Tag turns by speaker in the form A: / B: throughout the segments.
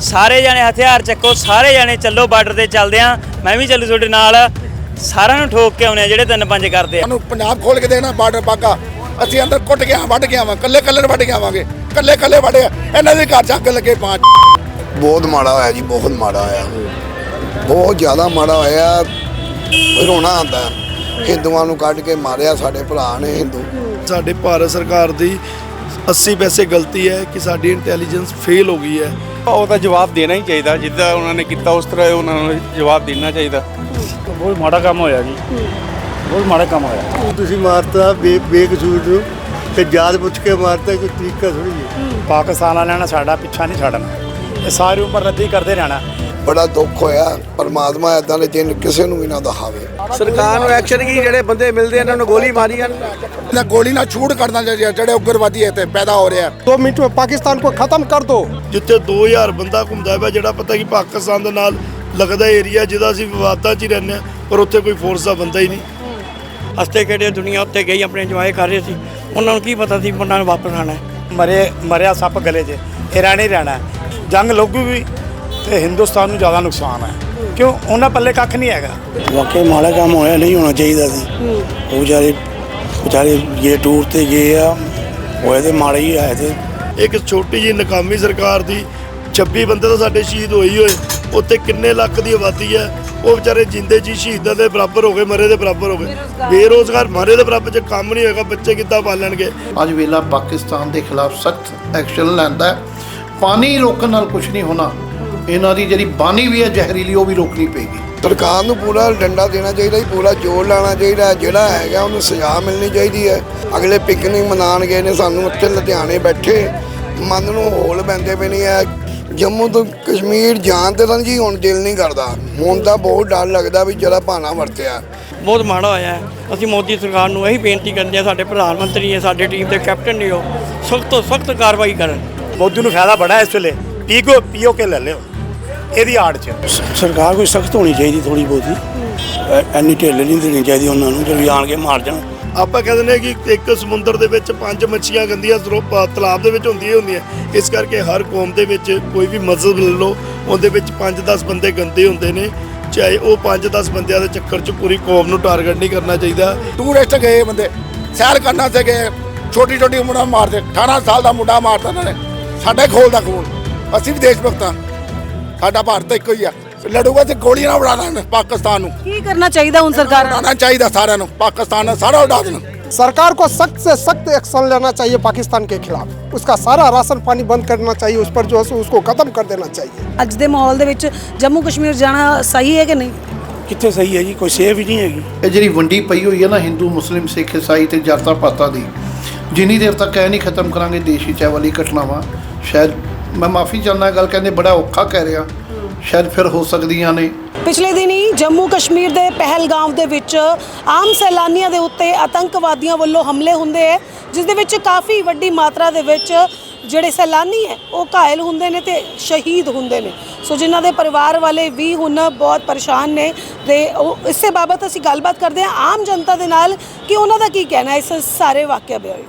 A: ਸਾਰੇ ਜਣੇ ਹਥਿਆਰ ਚੱਕੋ ਸਾਰੇ ਜਣੇ ਚੱਲੋ ਬਾਰਡਰ ਤੇ ਚੱਲਦੇ ਆ। ਮੈਂ ਵੀ ਚੱਲੂ ਤੁਹਾਡੇ ਨਾਲ। ਸਾਰਿਆਂ ਨੂੰ ਠੋਕ ਕੇ ਆਉਣੇ ਆ ਜਿਹੜੇ ਤਿੰਨ ਪੰਜ ਕਰਦੇ ਆ।
B: ਸਾਨੂੰ ਪੰਜਾਬ ਖੋਲ ਕੇ ਦੇਣਾ ਬਾਰਡਰ ਪਾਕਾ। ਅਸੀਂ ਅੰਦਰ ਕੁੱਟ ਕੇ ਆ ਵੱਢ ਕੇ ਆਵਾਂ ਕੱਲੇ ਕੱਲੇ ਵੱਢ ਕੇ ਆਵਾਂਗੇ। ਕੱਲੇ ਕੱਲੇ ਵੱਢੇ ਇਹਨਾਂ ਦੇ ਘਰ ਚੱਕ ਲੱਗੇ ਪੰਜ
C: ਬਹੁਤ ਮਾੜਾ ਹੋਇਆ ਜੀ ਬਹੁਤ ਮਾੜਾ ਹੋਇਆ। ਬਹੁਤ ਜ਼ਿਆਦਾ ਮਾੜਾ ਹੋਇਆ। ਰੋਣਾ ਆਉਂਦਾ। ਹਿੰਦੂਆਂ ਨੂੰ ਕੱਢ ਕੇ ਮਾਰਿਆ ਸਾਡੇ ਭਰਾ ਨੇ ਹਿੰਦੂ।
D: ਸਾਡੇ ਭਾਰਤ ਸਰਕਾਰ ਦੀ 80 ਪੈਸੇ ਗਲਤੀ ਹੈ ਕਿ ਸਾਡੀ ਇੰਟੈਲੀਜੈਂਸ ਫੇਲ ਹੋ ਗਈ ਹੈ।
E: ਉਹਦਾ ਜਵਾਬ ਦੇਣਾ ਹੀ ਚਾਹੀਦਾ ਜਿੱਦਾਂ ਉਹਨਾਂ ਨੇ ਕੀਤਾ ਉਸ ਤਰ੍ਹਾਂ ਉਹਨਾਂ ਨੂੰ ਜਵਾਬ ਦੇਣਾ ਚਾਹੀਦਾ।
F: ਬਹੁਤ ਮਾੜਾ ਕੰਮ ਹੋਇਆ ਜੀ। ਬਹੁਤ ਮਾੜਾ ਕੰਮ ਹੋਇਆ।
G: ਤੁਸੀਂ ਮਾਰਤਾ ਬੇ ਬੇਕਸੂਰ ਨੂੰ ਤੇ ਜਾਤ ਪੁੱਛ ਕੇ ਮਾਰਤਾ ਕੋਈ ਤਰੀਕਾ ਥੋੜੀ ਹੈ
F: ਪਾਕਿਸਤਾਨ ਵਾਲਿਆਂ ਨੇ ਸਾਡਾ ਪਿੱਛਾ ਨਹੀਂ ਛੱਡਣਾ। ਇਹ ਸਾਰੀ ਉਮਰ ਰੱਦੀ ਕਰਦੇ ਰਹਿਣਾ।
C: ਬੜਾ ਦੁੱਖ ਹੋਇਆ ਪਰਮਾਤਮਾ ਇਦਾਂ ਦੇ ਦਿਨ ਕਿਸੇ ਨੂੰ ਵੀ ਨਾ ਦਿਖਾਵੇ।
H: ਸਰਕਾਰ ਨੂੰ ਐਕਸ਼ਨ ਕੀ ਜਿਹੜੇ ਬੰਦੇ ਮਿਲਦੇ ਇਹਨਾਂ ਨੂੰ ਗੋਲੀ ਮਾਰੀ ਜਾਣ।
B: ਇਹਨਾਂ ਗੋਲੀ ਨਾਲ ਛੂਟ ਕਰਨਾ ਚਾਹੀਦਾ ਜਿਹੜੇ ਉਗਰਵਾਦੀ ਇੱਥੇ ਪੈਦਾ ਹੋ ਰਿਹਾ
G: ਦੋ ਮਿੰਟ ਵਿੱਚ ਪਾਕਿਸਤਾਨ ਕੋ ਖਤਮ ਕਰ ਦੋ।
D: ਜਿੱਥੇ 2000 ਬੰਦਾ ਘੁੰਮਦਾ ਪਿਆ ਜਿਹੜਾ ਪਤਾ ਕਿ ਪਾਕਿਸਤਾਨ ਦੇ ਨਾਲ ਲੱਗਦਾ ਏਰੀਆ ਜਿਹਦਾ ਅਸੀਂ ਵਿਵਾਦਾਂ 'ਚ ਹੀ ਰਹਿੰਦੇ ਹਾਂ ਪਰ ਉੱਥੇ ਕੋਈ ਫੋਰਸ ਦਾ ਬੰਦਾ ਹੀ ਨਹੀਂ।
H: ਹਸਤੇ ਖੇਡੇ ਦੁਨੀਆ ਉੱਤੇ ਗਈ ਆਪਣੇ ਇੰਜੋਏ ਕਰ ਰਹੇ ਸੀ। ਉਹਨਾਂ ਨੂੰ ਕੀ ਪਤਾ ਸੀ ਉਹਨਾਂ ਨੇ ਵਾਪਸ ਆਣਾ
F: ਮਰੇ ਮਰਿਆ ਸੱਪ ਗਲੇ 'ਚ ਇਹ ਰਹਿਣਾ ਹੀ ਰਹਿਣਾ। ਜੰਗ ਲੱਗੂ ਵੀ ਤੇ ਹਿੰਦੁਸਤਾਨ ਨੂੰ ਜ਼ਿਆਦਾ ਨੁਕਸਾਨ ਹੈ। ਕਿਉਂ? ਉਹਨਾਂ ਪੱਲੇ ਕੱਖ ਨਹੀਂ ਹੈਗਾ।
G: ਵਾਕਈ ਮਾੜਾ ਕੰਮ ਹੋਇਆ ਨਹੀਂ ਹੋਣਾ ਚਾਹੀਦਾ ਸੀ। ਉਹ ਵਿਚਾਰੇ ਵਿਚਾਰੇ ਇਹ ਟੂਰ ਤੇ ਗਏ ਆ। ਹੋਏ ਤੇ ਮਾੜੇ ਹੀ ਆਏ ਤੇ
D: ਇੱਕ ਛੋਟੀ ਜਿਹੀ ਨਕਾਮੀ ਸਰਕਾਰ ਦੀ 26 ਬੰਦੇ ਤਾਂ ਸਾਡੇ ਸ਼ਹੀਦ ਹੋਏ ਹੀ ਹੋਏ। ਉੱਥੇ ਕਿੰਨੇ ਲੱਖ ਦੀ ਆਬਾਦੀ ਹੈ। ਉਹ ਵਿਚਾਰੇ ਜਿੰਦੇ ਜੀ ਸ਼ਹੀਦਾਂ ਦੇ ਬਰਾਬਰ ਹੋ ਗਏ ਮਰੇ ਦੇ ਬਰਾਬਰ ਹੋ ਗਏ। ਬੇਰੋਜ਼ਗਾਰ। ਮਰੇ ਦੇ ਬਰਾਬਰ ਜੇ ਕੰਮ ਨਹੀਂ ਹੋਏਗਾ ਬੱਚੇ ਕਿੱਦਾਂ ਪਾਲਣਗੇ
I: ਅੱਜ ਵੇਲਾ ਪਾਕਿਸਤਾਨ ਦੇ ਖਿਲਾਫ ਸਖਤ ਐਕਸ਼ਨ ਲੈਂਦਾ ਪਾਣੀ ਰੋਕਣ ਨਾਲ ਕੁਝ ਨਹੀਂ ਹੋਣਾ। ਇਹਨਾਂ ਦੀ ਜਿਹੜੀ ਬਾਣੀ ਵੀ ਹੈ ਜ਼ਹਿਰੀਲੀ ਉਹ ਵੀ ਰੋਕਣੀ ਪਏਗੀ।
C: ਸਰਕਾਰ ਨੂੰ ਪੂਰਾ ਡੰਡਾ ਦੇਣਾ ਚਾਹੀਦਾ ਜੀ ਪੂਰਾ ਜ਼ੋਰ ਲਾਣਾ ਚਾਹੀਦਾ। ਹੈ। ਜਿਹੜਾ ਹੈਗਾ ਉਹਨੂੰ ਸਜ਼ਾ ਮਿਲਣੀ ਚਾਹੀਦੀ ਹੈ। ਅਗਲੇ ਪਿਕਨਿਕ ਮਨਾਉਣ ਗਏ ਨੇ ਸਾਨੂੰ ਉੱਥੇ ਲੁਧਿਆਣੇ ਬੈਠੇ। ਮਨ ਨੂੰ ਹੋਲ ਪੈਂਦੇ ਪਏ ਨਹੀਂ ਹੈ ਜੰਮੂ ਤੋਂ ਕਸ਼ਮੀਰ ਜਾਣ ਤੇ ਤਾਂ ਜੀ ਹੁਣ ਦਿਲ ਨਹੀਂ ਕਰਦਾ। ਹੁਣ ਤਾਂ ਬਹੁਤ ਡਰ ਲੱਗਦਾ ਵੀ ਜਿਹੜਾ ਭਾਣਾ ਵਰਤਿਆ।
H: ਬਹੁਤ ਮਾੜਾ ਹੋਇਆ। ਅਸੀਂ ਮੋਦੀ ਸਰਕਾਰ ਨੂੰ ਇਹੀ ਬੇਨਤੀ ਕਰਦੇ ਹਾਂ ਸਾਡੇ ਪ੍ਰਧਾਨ ਮੰਤਰੀ ਹੈ ਸਾਡੇ ਟੀਮ ਦੇ ਕੈਪਟਨ ਨੇ ਉਹ ਸਖਤ ਤੋਂ ਸਖਤ ਕਾਰਵਾਈ ਕਰਨ।
F: ਮੋਦੀ ਨੂੰ ਫਾਇਦਾ ਬੜਾ ਇਸ ਵੇਲੇ। ਪੀਕੋ ਪੀਓ ਕੇ ਲੈ ਲਿਓ। ਇਹਦੀ ਆੜ 'ਚ।
G: ਸਰਕਾਰ ਕੋਈ ਸਖਤ ਹੋਣੀ ਚਾਹੀਦੀ ਥੋੜੀ ਬਹੁਤੀ। ਐਨੀ ਢਿੱਲ ਨਹੀਂ ਦੇਣੀ ਚਾਹੀਦੀ ਉਹਨਾਂ ਨੂੰ ਜਿਹੜੀ ਆਣ ਕੇ ਮਾਰ ਜਾਣ।
D: ਆਪਾਂ ਕਹਿੰਦੇ ਨੇ ਕਿ ਇੱਕ ਸਮੁੰਦਰ ਦੇ ਵਿੱਚ ਪੰਜ ਮੱਛੀਆਂ ਗੰਦੀਆਂ ਤਲਾਬ ਦੇ ਵਿੱਚ ਹੁੰਦੀਆਂ ਹੀ ਹੁੰਦੀਆਂ। ਇਸ ਕਰਕੇ ਹਰ ਕੌਮ ਦੇ ਵਿੱਚ ਕੋਈ ਵੀ ਮਜ਼ਹਬ ਲੈ ਲਓ ਉਹਦੇ ਵਿੱਚ 5-10 ਬੰਦੇ ਗੰਦੇ ਹੁੰਦੇ ਨੇ। ਚਾਹੇ ਉਹ 5-10 ਬੰਦਿਆਂ ਦੇ ਚੱਕਰ 'ਚ ਪੂਰੀ ਕੌਮ ਨੂੰ ਟਾਰਗੇਟ ਨਹੀਂ ਕਰਨਾ ਚਾਹੀਦਾ।
B: ਟੂਰਿਸਟ ਗਏ ਬੰਦੇ ਸੈਰ ਕਰਨਾ ਤੇ ਗਏ ਛੋਟੀ ਛੋਟੀ ਉਮਰਾਂ ਮਾਰਦੇ 18 ਸਾਲ ਦਾ ਮੁੰਡਾ ਮਾਰਤਾ ਇਹਨਾਂ ਨੇ ਸਾਡੇ ਖੋਲ ਦਾ ਖੂਨ ਅਸੀਂ ਵੀ ਦੇਸ਼ ਭਗਤ ਹਾਂ ਸਾਡਾ ਭਾਰਤ ਇੱਕੋ ਹੀ ਆ ਲੜੂਗਾ ਤੇ ਗੋਲੀਆਂ ਨਾਲ ਉਡਾ ਦੇਣ ਪਾਕਿਸਤਾਨ ਨੂੰ
J: ਕੀ ਕਰਨਾ ਚਾਹੀਦਾ ਹੁਣ ਸਰਕਾਰ ਨੂੰ
B: ਉਡਾਉਣਾ ਚਾਹੀਦਾ ਸਾਰਿਆਂ ਨੂੰ ਪਾਕਿਸਤਾਨ ਨੂੰ ਸਾਰਾ ਉਡਾ ਦੇਣ
G: सरकार को सख्त से सख्त एक्शन लेना चाहिए पाकिस्तान के खिलाफ उसका सारा राशन पानी बंद करना चाहिए उस पर जो है सो उसको खत्म कर देना चाहिए
J: ਅੱਜ ਦੇ ਮਾਹੌਲ ਦੇ ਵਿੱਚ ਜੰਮੂ ਕਸ਼ਮੀਰ ਜਾਣਾ ਸਹੀ ਹੈ ਕਿ ਨਹੀਂ
G: ਕਿੱਥੇ ਸਹੀ ਹੈ ਜੀ ਕੋਈ ਸੇਫ ਹੀ ਨਹੀਂ ਹੈਗੀ
I: ਇਹ ਜਿਹੜੀ ਵੰਡੀ ਪਈ ਹੋਈ ਹੈ ਨਾ ਹਿੰਦੂ ਮੁਸਲਿਮ ਸਿੱਖ ਈਸਾਈ ਤੇ ਜਾਤਾਂ ਪਾਤਾਂ ਦੀ ਜਿੰਨੀ ਦੇਰ ਤੱਕ ਇਹ ਨਹੀਂ ਖਤਮ ਕਰਾਂਗੇ ਦੇਸ਼ ਵਿੱਚ ਇਹ ਵਾਲੀ ਘਟਨਾਵਾਂ ਸ਼ਾਇਦ ਮੈਂ ਮਾਫੀ ਚਾਹੁੰਦਾ ਗੱਲ ਕਹਿੰਦੇ ਬੜਾ ਔਖਾ ਕਹਿ ਰਿਹਾ। ਸ਼ਾਇਦ ਫਿਰ ਹੋ ਸਕਦੀਆਂ ਨੇ।
J: ਪਿਛਲੇ ਦਿਨੀ ਜੰਮੂ ਕਸ਼ਮੀਰ ਦੇ ਪਹਿਲਗਾਮ ਦੇ ਵਿੱਚ ਆਮ ਸੈਲਾਨੀਆਂ ਦੇ ਉੱਤੇ ਆਤੰਕਵਾਦੀਆਂ ਵੱਲੋਂ ਹਮਲੇ ਹੁੰਦੇ ਹੈ ਜਿਸ ਦੇ ਵਿੱਚ ਕਾਫੀ ਵੱਡੀ ਮਾਤਰਾ ਦੇ ਵਿੱਚ ਜਿਹੜੇ ਸੈਲਾਨੀ ਹੈ, ਉਹ ਘਾਇਲ ਹੁੰਦੇ ਨੇ ਤੇ ਸ਼ਹੀਦ ਹੁੰਦੇ ਨੇ। ਸੋ ਜਿਨ੍ਹਾਂ ਦੇ ਪਰਿਵਾਰ ਵਾਲੇ ਵੀ ਹੁਣ ਬਹੁਤ ਪਰੇਸ਼ਾਨ ਨੇ ਤੇ ਉਹ ਇਸੇ ਬਾਬਤ ਅਸੀਂ ਗੱਲਬਾਤ ਕਰਦੇ ਹਾਂ। ਆਮ ਜਨਤਾ ਦੇ ਨਾਲ ਕਿ ਉਹਨਾਂ ਦਾ ਕੀ ਕਹਿਣਾ ਇਸ ਸਾਰੇ ਵਾਕਿਆ ਬਾਰੇ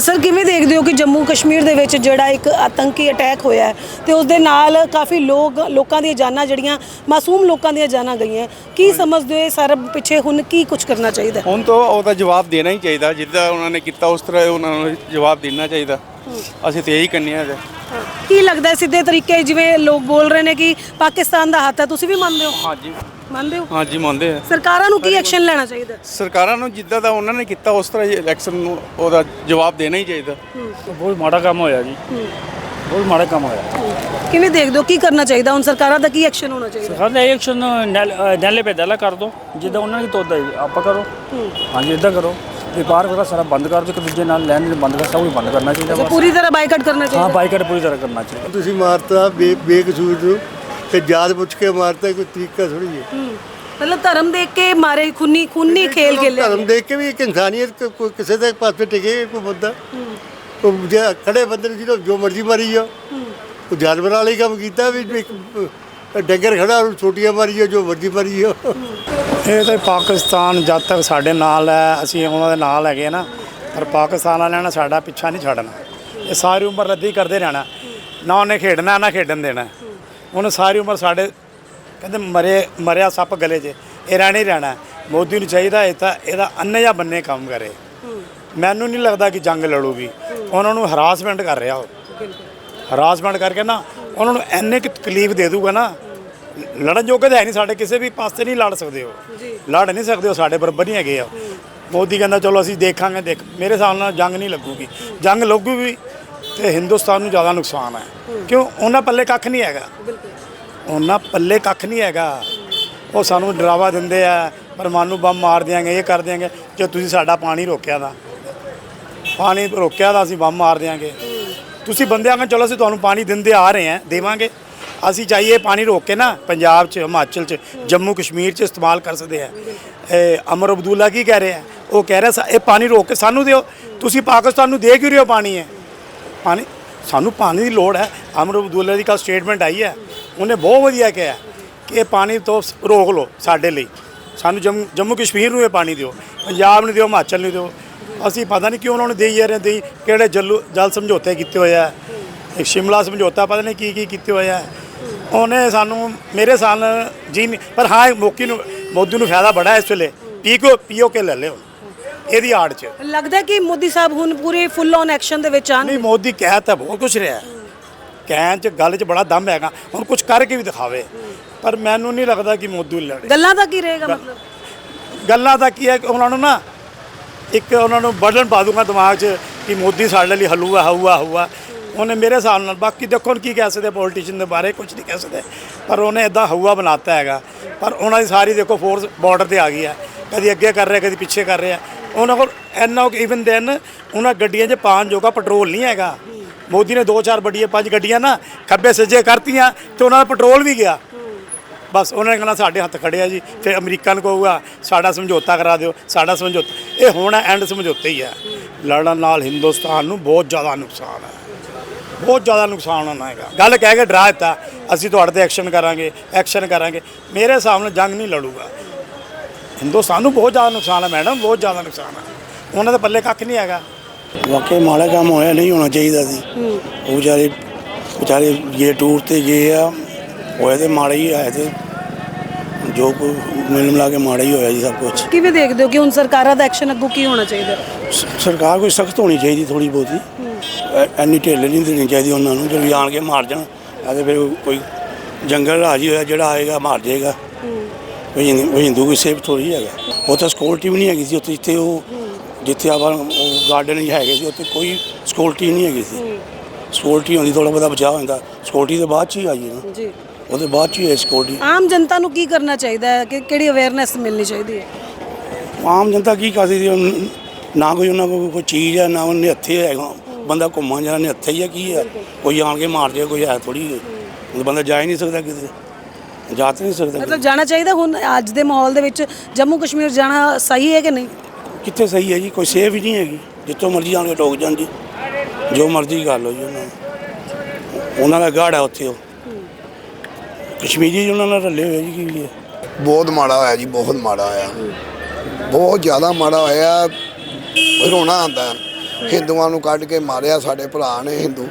J: ਸਰ ਕਿਵੇਂ ਦੇਖਦੇ ਹੋ ਕਿ ਜੰਮੂ ਕਸ਼ਮੀਰ ਦੇ ਵਿੱਚ ਜਿਹੜਾ ਇੱਕ ਆਤੰਕੀ ਅਟੈਕ ਹੋਇਆ ਹੈ ਤੇ ਉਸ ਦੇ ਨਾਲ ਕਾਫੀ ਲੋਕ ਲੋਕਾਂ ਦੀਆਂ ਜਾਨਾਂ ਜਿਹੜੀਆਂ ਮਾਸੂਮ ਲੋਕਾਂ ਦੀਆਂ ਜਾਨਾਂ ਗਈਆਂ ਕੀ ਸਮਝਦੇ ਹੋ ਇਹ ਸਾਰਾ ਪਿੱਛੇ ਹੁਣ ਕੀ ਕੁਝ ਕਰਨਾ ਚਾਹੀਦਾ?
E: ਹੁਣ ਤੋਂ ਉਹਦਾ ਜਵਾਬ ਦੇਣਾ ਹੀ ਚਾਹੀਦਾ ਜਿੱਦਾਂ ਉਹਨਾਂ ਨੇ ਕੀਤਾ ਉਸ ਤਰ੍ਹਾਂ ਉਹਨਾਂ ਨੂੰ ਜਵਾਬ ਦੇਣਾ ਚਾਹੀਦਾ। ਅਸੀਂ ਤੇ ਇਹੀ ਕਰਨੇ ਆ
J: ਕੀ ਲੱਗਦਾ ਹੈ ਸਿੱਧੇ ਤਰੀਕੇ ਜਿਵੇਂ ਲੋਕ ਬੋਲ ਰਹੇ ਨੇ ਕਿ ਪਾਕਿਸਤਾਨ ਦਾ ਹੱਥ ਹੈ ਤੁਸੀਂ ਵੀ ਮੰਨਦੇ ਹੋ?
E: ਹਾਂਜੀ।
J: ਮੰਨਦੇ ਹੋ?
E: ਹਾਂਜੀ ਮੰਨਦੇ ਆ।
J: ਸਰਕਾਰਾਂ ਨੂੰ ਕੀ ਐਕਸ਼ਨ ਲੈਣਾ ਚਾਹੀਦਾ?
E: ਸਰਕਾਰਾਂ ਨੂੰ ਜਿੱਦਾਂ ਦਾ ਉਹਨਾਂ ਨੇ ਕੀਤਾ ਉਸ ਤਰ੍ਹਾਂ ਹੀ ਇਲੈਕਸ਼ਨ ਨੂੰ ਉਹਦਾ ਜਵਾਬ ਦੇਣਾ ਹੀ ਚਾਹੀਦਾ।
F: ਬਹੁਤ ਮਾੜਾ ਕੰਮ ਹੋਇਆ ਜੀ। ਬਹੁਤ ਮਾੜਾ ਕੰਮ ਹੋਇਆ।
J: ਕਿਵੇਂ ਦੇਖਦੇ ਹੋ? ਕੀ ਕਰਨਾ ਚਾਹੀਦਾ? ਹੁਣ ਸਰਕਾਰਾਂ ਦਾ ਕੀ ਐਕਸ਼ਨ ਹੋਣਾ ਚਾਹੀਦਾ?
F: ਸਰਕਾਰ ਨੇ ਐਕਸ਼ਨ ਨੈਲੇ ਪੇ ਦਲਾ ਕਰ ਦੋ। ਜਿੱਦਾਂ ਉਹਨਾਂ ਨੇ ਤੋਦਾ ਆਪਾਂ ਕਰੋ। ਹਾਂਜੀ ਇਦਾਂ ਕਰੋ। ਵਪਾਰ ਵਗੈਰਾ ਸਾਰਾ ਬੰਦ ਕਰ ਦਿਓ ਇੱਕ ਦੂਜੇ ਨਾਲ ਲੈਣ ਦੇਣ ਬੰਦ ਕਰ ਸਭ ਕੁਝ ਬੰਦ ਕਰਨਾ ਚਾਹੀਦਾ
J: ਪੂਰੀ ਤਰ੍ਹਾਂ ਬਾਈਕਾਟ ਕਰਨਾ
F: ਹਾਂ
J: ਚਾਹੀਦਾ?
F: ਬਾਈਕਾਟ ਪੂਰੀ ਤਰ੍ਹਾਂ ਕਰਨਾ ਚਾਹੀਦਾ।
G: ਤੁਸੀਂ ਮਾਰਤਾ ਬੇ ਬੇਕਸੂਰ ਨੂੰ। ਤੇ ਜਾਤ ਪੁੱਛ ਕੇ ਮਾਰਤਾ ਕੋਈ ਤਰੀਕਾ ਥੋੜੀ ਹੈ
J: ਹੂੰ। ਮਤਲਬ ਧਰਮ ਦੇਖ ਕੇ ਮਾਰੇ ਖੁੰਨੀ ਖੁੰਨੀ ਖੇਲ ਖੇਲੇ।
G: ਧਰਮ ਦੇਖ ਕੇ ਵੀ ਇੱਕ ਇਨਸਾਨੀਅਤ ਕੋ- ਕੋਈ ਕਿਸੇ ਦੇ ਪਾਸੇ ਟਿਕੇ ਕੋਈ ਮੁੱਦਾ ਉਹ ਜੇ ਖੜੇ ਬੰਦੇ ਨੂੰ ਜਿਹਨੂੰ ਜੋ ਮਰਜ਼ੀ ਮਾਰੀ ਜਾ ਉਹ ਜਾਨਵਰਾਂ ਵਾਲੀ ਕੰਮ ਕੀਤਾ ਵੀ ਇੱਕ ਡੰਗਰ ਖੜਾ ਉਹਨੂੰ ਛੋਟੀਆਂ ਮਾਰੀ ਜਾ ਜੋ ਮਰਜ਼ੀ ਮਾਰੀ ਜਾ
F: ਇਹ ਤਾਂ ਪਾਕਿਸਤਾਨ ਜਦ ਤੱਕ ਸਾਡੇ ਨਾਲ ਹੈ ਅਸੀਂ ਉਹਨਾਂ ਦੇ ਨਾਲ ਹੈਗੇ ਨਾ। ਪਰ ਪਾਕਿਸਤਾਨ ਵਾਲਿਆਂ ਨੇ ਸਾਡਾ ਪਿੱਛਾ ਨਹੀਂ ਛੱਡਣਾ। ਇਹ ਸਾਰੀ ਉਮਰ ਰੱਦੀ ਕਰਦੇ ਰਹਿਣਾ।
K: ਨਾ ਉਹਨੇ ਖੇਡਣਾ ਨਾ ਖੇਡਣ ਦੇਣਾ। ਉਹਨੇ ਸਾਰੀ ਉਮਰ ਸਾਡੇ ਕਹਿੰਦੇ ਮਰੇ ਮਰਿਆ ਸੱਪ ਗਲੇ 'ਚ। ਇਹ ਰਹਿਣਾ ਹੀ ਰਹਿਣਾ। ਮੋਦੀ ਨੂੰ ਚਾਹੀਦਾ ਇਹ ਤਾਂ ਇਹਦਾ ਅੰਨੇ ਜਾਂ ਬੰਨੇ ਕੰਮ ਕਰੇ। ਮੈਨੂੰ ਨਹੀਂ ਲੱਗਦਾ ਕਿ ਜੰਗ ਲੜੂਗੀ। ਉਹਨਾਂ ਨੂੰ ਹਰਾਸਮੈਂਟ ਕਰ ਰਿਹਾ ਉਹ। ਹਰਾਸਮੈਂਟ ਕਰਕੇ ਨਾ ਉਹਨਾਂ ਨੂੰ ਐਨੇ ਕਿ ਤਕਲੀਫ ਦੇ ਦੂਗਾ ਨਾ। ਲੜਨ ਜੋਗੇ ਤਾਂ ਹੈ ਨਹੀਂ ਸਾਡੇ ਕਿਸੇ ਵੀ ਪਾਸੇ ਨਹੀਂ ਲੜ ਸਕਦੇ ਹੋ ਲੜ ਨਹੀਂ ਸਕਦੇ ਉਹ ਸਾਡੇ ਬਰਾਬਰ ਨਹੀਂ ਹੈਗੇ ਆ ਮੋਦੀ ਕਹਿੰਦਾ ਚਲੋ ਅਸੀਂ ਦੇਖਾਂਗੇ ਦੇਖ ਮੇਰੇ ਹਿਸਾਬ ਨਾਲ ਜੰਗ ਨਹੀਂ ਲੱਗੂਗੀ। ਜੰਗ ਲੱਗੂਗੀ ਤੇ ਹਿੰਦੁਸਤਾਨ ਨੂੰ ਜ਼ਿਆਦਾ ਨੁਕਸਾਨ ਹੈ। ਕਿਉਂ? ਉਹਨਾਂ ਪੱਲੇ ਕੱਖ ਨਹੀਂ ਹੈਗਾ। ਉਹਨਾਂ ਪੱਲੇ ਕੱਖ ਨਹੀਂ ਹੈਗਾ। ਉਹ ਸਾਨੂੰ ਡਰਾਵਾ ਦਿੰਦੇ ਆ, ਪਰਮਾਣੂ ਬੰਬ ਮਾਰ ਦਿਆਂਗੇ, ਇਹ ਕਰ ਦਿਆਂਗੇ, ਜੇ ਤੁਸੀਂ ਸਾਡਾ ਪਾਣੀ ਰੋਕਿਆ ਤਾਂ। ਪਾਣੀ ਰੋਕਿਆ ਤਾਂ ਅਸੀਂ ਬੰਬ ਮਾਰ ਦਿਆਂਗੇ। ਤੁਸੀਂ ਬੰਦੇ ਕਹਿੰਦੇ ਚਲੋ, ਅਸੀਂ ਤੁਹਾਨੂੰ ਪਾਣੀ ਦਿੰਦੇ ਆ ਰਹੇ ਹਾਂ, ਦੇਵਾਂਗੇ। ਅਸੀਂ ਚਾਹੀਏ ਪਾਣੀ ਰੋਕ ਕੇ ਨਾ ਪੰਜਾਬ 'ਚ, ਹਿਮਾਚਲ 'ਚ, ਜੰਮੂ ਕਸ਼ਮੀਰ 'ਚ ਇਸਤੇਮਾਲ ਕਰ ਸਕਦੇ ਆ ਇਹ ਅਮਰ ਅਬਦੁੱਲਾ ਕੀ ਕਹਿ ਰਿਹਾ? ਉਹ ਕਹਿ ਰਿਹਾ, ਇਹ ਪਾਣੀ ਰੋਕ ਕੇ ਸਾਨੂੰ ਦਿਓ। ਤੁਸੀਂ ਪਾਕਿਸਤਾਨ ਨੂੰ ਦੇ ਕਿਉਂ ਰਹੇ ਹੋ ਪਾਣੀ? ਹੈ ਪਾਣੀ, ਸਾਨੂੰ ਪਾਣੀ ਦੀ ਲੋੜ ਹੈ। ਅਮਰ ਅਬਦੁੱਲਾ ਦੀ ਕੱਲ ਸਟੇਟਮੈਂਟ ਆਈ ਹੈ। ਉਹਨੇ ਬਹੁਤ ਵਧੀਆ ਕਿਹਾ ਕਿ ਇਹ ਪਾਣੀ ਤੋਂ ਰੋਕ ਲਓ ਸਾਡੇ ਲਈ। ਸਾਨੂੰ ਜੰਮੂ ਜੰਮੂ ਕਸ਼ਮੀਰ ਨੂੰ ਇਹ ਪਾਣੀ ਦਿਓ ਪੰਜਾਬ ਨੂੰ ਦਿਓ ਹਿਮਾਚਲ ਨੂੰ ਦਿਓ। ਅਸੀਂ ਪਤਾ ਨਹੀਂ ਕਿਉਂ ਉਹਨਾਂ ਨੂੰ ਦੇਈ ਜਾ ਰਹੇ ਦੇਈ ਕਿਹੜੇ ਜੱਲੂ ਜਲ ਸਮਝੌਤੇ ਕੀਤੇ ਹੋਏ ਆ ਇੱਕ ਸ਼ਿਮਲਾ ਸਮਝੌਤਾ ਪਤਾ ਨਹੀਂ ਕੀ ਕੀ ਕੀਤੇ ਹੋਏ ਆ। ਉਹਨੇ ਸਾਨੂੰ ਮੇਰੇ ਸਾਲ ਜੀ ਨਹੀਂ ਪਰ ਹਾਂ ਇਹ ਮੌਕੇ ਨੂੰ ਮੋਦੀ ਨੂੰ ਫਾਇਦਾ ਬੜਾ ਹੈ ਇਸ ਵੇਲੇ। ਪੀਕੋ ਪੀਓ ਕੇ ਲੈ ਲਿਓ। ਇਹਦੀ ਆੜ 'ਚ।
J: ਲੱਗਦਾ ਹੈ ਕਿ ਮੋਦੀ ਸਾਹਿਬ ਹੁਣ ਪੂਰੇ ਫੁੱਲ ਔਨ ਐਕਸ਼ਨ ਦੇ ਵਿੱਚ ਆਣ
K: ਨਹੀਂ ਮੋਦੀ ਕਹਿ ਤਾਂ ਬਹੁਤ ਕੁਝ ਰਿਹਾ। ਕਹਿਣ 'ਚ ਗੱਲ 'ਚ ਬੜਾ ਦਮ ਹੈਗਾ। ਹੁਣ ਕੁਝ ਕਰਕੇ ਵੀ ਦਿਖਾਵੇ। ਪਰ ਮੈਨੂੰ ਨਹੀਂ ਲੱਗਦਾ ਕਿ ਮੋਦੀ ਲੜੇ।
J: ਗੱਲਾਂ ਦਾ ਕੀ ਰਹੇਗਾ ਮਤਲਬ?
K: ਗੱਲਾਂ ਦਾ ਕੀ ਹੈ ਕਿ ਉਹਨਾਂ ਨੂੰ ਨਾ ਇੱਕ ਉਹਨਾਂ ਨੂੰ ਬਰਡਨ ਪਾ ਦੂੰਗਾ ਦਿਮਾਗ 'ਚ ਕਿ ਮੋਦੀ ਸਾਡੇ ਲਈ ਹਲੂਆ ਹਊਆ ਹਊਆ। ਉਹਨੇ ਮੇਰੇ ਹਿਸਾਬ ਨਾਲ ਬਾਕੀ ਦੇਖੋ ਕੀ ਕਹਿ ਸਕਦੇ ਪੋਲੀਟੀਸ਼ੀਅਨ ਦੇ ਬਾਰੇ ਕੁਝ ਨਹੀਂ ਕਹਿ ਸਕਦੇ। ਪਰ ਉਹਨੇ ਇਦਾਂ ਹਊਆ ਬਣਾਤਾ ਹੈਗਾ। ਪਰ ਉਹਨਾਂ ਦੀ ਸਾਰੀ ਦੇਖੋ ਫੋਰਸ ਬਾਰਡਰ ਤੇ ਆ ਗਈ ਹੈ। ਕਦੀ ਅੱਗੇ ਕਰ ਰਿਹਾ ਕਦੀ ਪਿੱਛੇ ਕਰ ਰਿਹਾ। ਉਹਨਾਂ ਕੋਲ ਐਨਾ ਇਵਨ ਦੈਨ ਉਹਨਾਂ ਗੱਡੀਆਂ 'ਚ ਪਾਣ ਜੋਗਾ ਪੈਟਰੋਲ ਨਹੀਂ ਹੈਗਾ। ਮੋਦੀ ਨੇ ਦੋ ਚਾਰ ਵੱਡੀਆਂ ਪੰਜ ਗੱਡੀਆਂ ਨਾ ਖੱਬੇ ਸੱਜੇ ਕਰਤੀਆਂ ਤੇ ਉਹਨਾਂ ਦਾ ਪੈਟਰੋਲ ਵੀ ਗਿਆ। ਬਸ ਉਹਨਾਂ ਨੇ ਕਹਿਣਾ ਸਾਡੇ ਹੱਥ ਖੜੇ ਜੀ, ਫਿਰ ਅਮਰੀਕਾ ਨੂੰ ਕਹੂਗਾ, ਸਾਡਾ ਸਮਝੌਤਾ ਕਰਾ ਦਿਓ, ਸਾਡਾ ਸਮਝੌਤਾ। ਇਹ ਹੁਣ ਐਂਡ ਸਮਝੌਤੇ ਹੀ ਆ ਲੜਨ ਨਾਲ ਹਿੰਦੁਸਤਾਨ ਨੂੰ ਬਹੁਤ ਜ਼ਿਆਦਾ ਨੁਕਸਾਨ ਹੈ। ਬਹੁਤ ਜ਼ਿਆਦਾ ਨੁਕਸਾਨ ਹੋਣਾ ਹੈਗਾ। ਗੱਲ ਕਹਿ ਕੇ ਡਰਾ ਦਿੱਤਾ, ਅਸੀਂ ਤੁਹਾਡੇ ਤੇ ਐਕਸ਼ਨ ਕਰਾਂਗੇ ਐਕਸ਼ਨ ਕਰਾਂਗੇ। ਮੇਰੇ ਹਿਸਾਬ ਨਾਲ ਜੰਗ ਨਹੀਂ ਲੜੂਗਾ। ਹਿੰਦੁਸਤਾਨ ਨੂੰ ਬਹੁਤ ਜ਼ਿਆਦਾ ਨੁਕਸਾਨ ਹੈ, ਮੈਡਮ, ਬਹੁਤ ਜ਼ਿਆਦਾ ਨੁਕਸਾਨ ਹੈ। ਉਹਨਾਂ ਦੇ ਪੱਲੇ ਕੱਖ ਨਹੀਂ ਹੈਗਾ।
L: ਵਾਕਈ ਮਾੜਾ ਕੰਮ ਹੋਇਆ ਨਹੀਂ ਹੋਣਾ ਚਾਹੀਦਾ ਸੀ। ਉਹ ਵਿਚਾਰੇ ਵਿਚਾਰੇ ਜੇ ਟੂਰ ਤੇ ਗਏ ਆ ਹੋਇਆ ਤੇ ਮਾੜਾ ਹੀ ਆਇਆ ਤੇ ਜੋ ਕੋਈ ਮਿਲ ਮਿਲਾ ਕੇ ਮਾੜਾ ਹੀ ਹੋਇਆ ਜੀ ਸਭ ਕੁਝ
J: ਕਿਵੇਂ ਦੇਖਦੇ ਹੋ ਕਿ ਹੁਣ ਸਰਕਾਰਾਂ ਦਾ ਐਕਸ਼ਨ ਅੱਗੋਂ ਕੀ ਹੋਣਾ ਚਾਹੀਦਾ?
L: ਸਰਕਾਰ ਕੋਈ ਸਖਤ ਹੋਣੀ ਚਾਹੀਦੀ ਥੋੜੀ ਬਹੁਤੀ। ਐ- ਐਨੀ ਢਿੱਲ ਨਹੀਂ ਦੇਣੀ ਚਾਹੀਦੀ ਉਹਨਾਂ ਨੂੰ ਜਦੋਂ ਜਾਣ ਕੇ ਮਾਰ ਜਾਣ ਆ ਤੇ ਫਿਰ ਕੋਈ ਜੰਗਲ ਰਾਜੀ ਹੋਇਆ ਜਿਹੜਾ ਆਏਗਾ ਮਾਰ ਜਾਏਗਾ ਕੋਈ ਹਿੰਦੂ ਕੋਈ ਹਿੰਦੂ ਕੋਈ ਸੇਫ ਥੋੜੀ ਹੈਗਾ। ਉਹ ਤਾਂ ਸਕਿਉਰਟੀ ਵੀ ਨਹੀਂ ਹੈਗੀ ਸੀ ਉੱਥੇ ਉਹ ਜਿੱਥੇ ਆਪਾਂ ਉਹ ਗਾਰਡਨ ਹੀ ਹੈਗੇ ਸੀ ਉੱਥੇ ਕੋਈ ਸਕਿਉਰਟੀ ਨਹੀਂ ਹੈਗੀ ਸੀ। ਸਕਿਉਰਟੀ ਹੁੰਦੀ ਥੋੜਾ ਬਹੁਤਾ ਬਚਾਅ ਹੁੰਦਾ। ਸਕਿਉਰਟੀ ਦੇ ਬਾਅਦ ਚ ਹੀ ਆਈ ਹੈ ਨਾ।
J: ਜੀ।
L: ਉਹਦੇ ਬਾਅਦ ਚ ਹੀ ਹੈ ਸਕਿਉਰਟੀ
J: ਆਮ ਜਨਤਾ ਨੂੰ ਕੀ ਕਰਨਾ ਚਾਹੀਦਾ ਹੈ? ਕਿ ਕਿਹੜੀ ਅਵੇਅਰਨੈਸ ਮਿਲਣੀ ਚਾਹੀਦੀ ਹੈ?
L: ਆਮ ਜਨਤਾ ਕੀ ਕਰ ਸਕਦੀ ਹੈ? ਹੁਣ ਨਾ ਕੋਈ ਉਹਨਾਂ ਕੋਲ ਕੋਈ ਚੀਜ਼ ਹੈ ਨਾ ਉਹਨੇ ਹੱਥੇ ਹੈਗਾ। ਬੰਦਾ ਘੁੰਮਣ ਜਾਣਾ ਨੇ ਹੱਥੇ ਹੀ ਹੈ ਕੀ ਹੈ? ਕੋਈ ਆਣ ਕੇ ਮਾਰ ਜਾਏ ਕੋਈ ਹੈ ਥੋੜੀ ਬੰਦਾ ਜਾ ਹੀ ਨਹੀਂ ਸਕਦਾ ਕਿਤੇ। ਜਾ ਨਹੀਂ ਸਕਦਾ
J: ਮਤਲਬ ਜਾਣਾ ਚਾਹੀਦਾ ਹੁਣ ਅੱਜ ਦੇ ਮਾਹੌਲ ਦੇ ਵਿੱਚ? ਜੰਮੂ ਕਸ਼ਮੀਰ ਜਾਣਾ ਸਹੀ ਹੈ ਕਿ ਨਹੀਂ?
L: ਕਿੱਥੇ ਸਹੀ ਹੈ ਜੀ? ਕੋਈ ਸੇਫ ਹੀ ਨਹੀਂ ਹੈਗੀ। ਜਿੱਥੋਂ ਮਰਜ਼ੀ ਆਣ ਕੇ ਟੋਕ ਜਾਣ ਜੀ। ਜੋ ਮਰਜ਼ੀ ਕਰ ਲਓ ਜੀ ਉਹਨਾਂ ਨੂੰ। ਉਹਨਾਂ ਦਾ ਗਾੜ ਉੱਥੇ ਉਹ। ਕਸ਼ਮੀਰੀ ਜੀ ਉਹਨਾਂ ਨਾਲ ਰਲੇ ਹੋਏ ਜੀ, ਕੀ ਹੈ
C: ਬਹੁਤ ਮਾੜਾ ਹੋਇਆ ਜੀ, ਬਹੁਤ ਮਾੜਾ ਹੋਇਆ। ਬਹੁਤ ਜ਼ਿਆਦਾ ਮਾੜਾ ਹੋਇਆ। ਰੋਣਾ ਆਂਦਾ ਹਿੰਦੂਆਂ ਨੂੰ ਕੱਢ ਕੇ ਮਾਰਿਆ ਸਾਡੇ ਭਰਾ ਨੇ ਹਿੰਦੂ।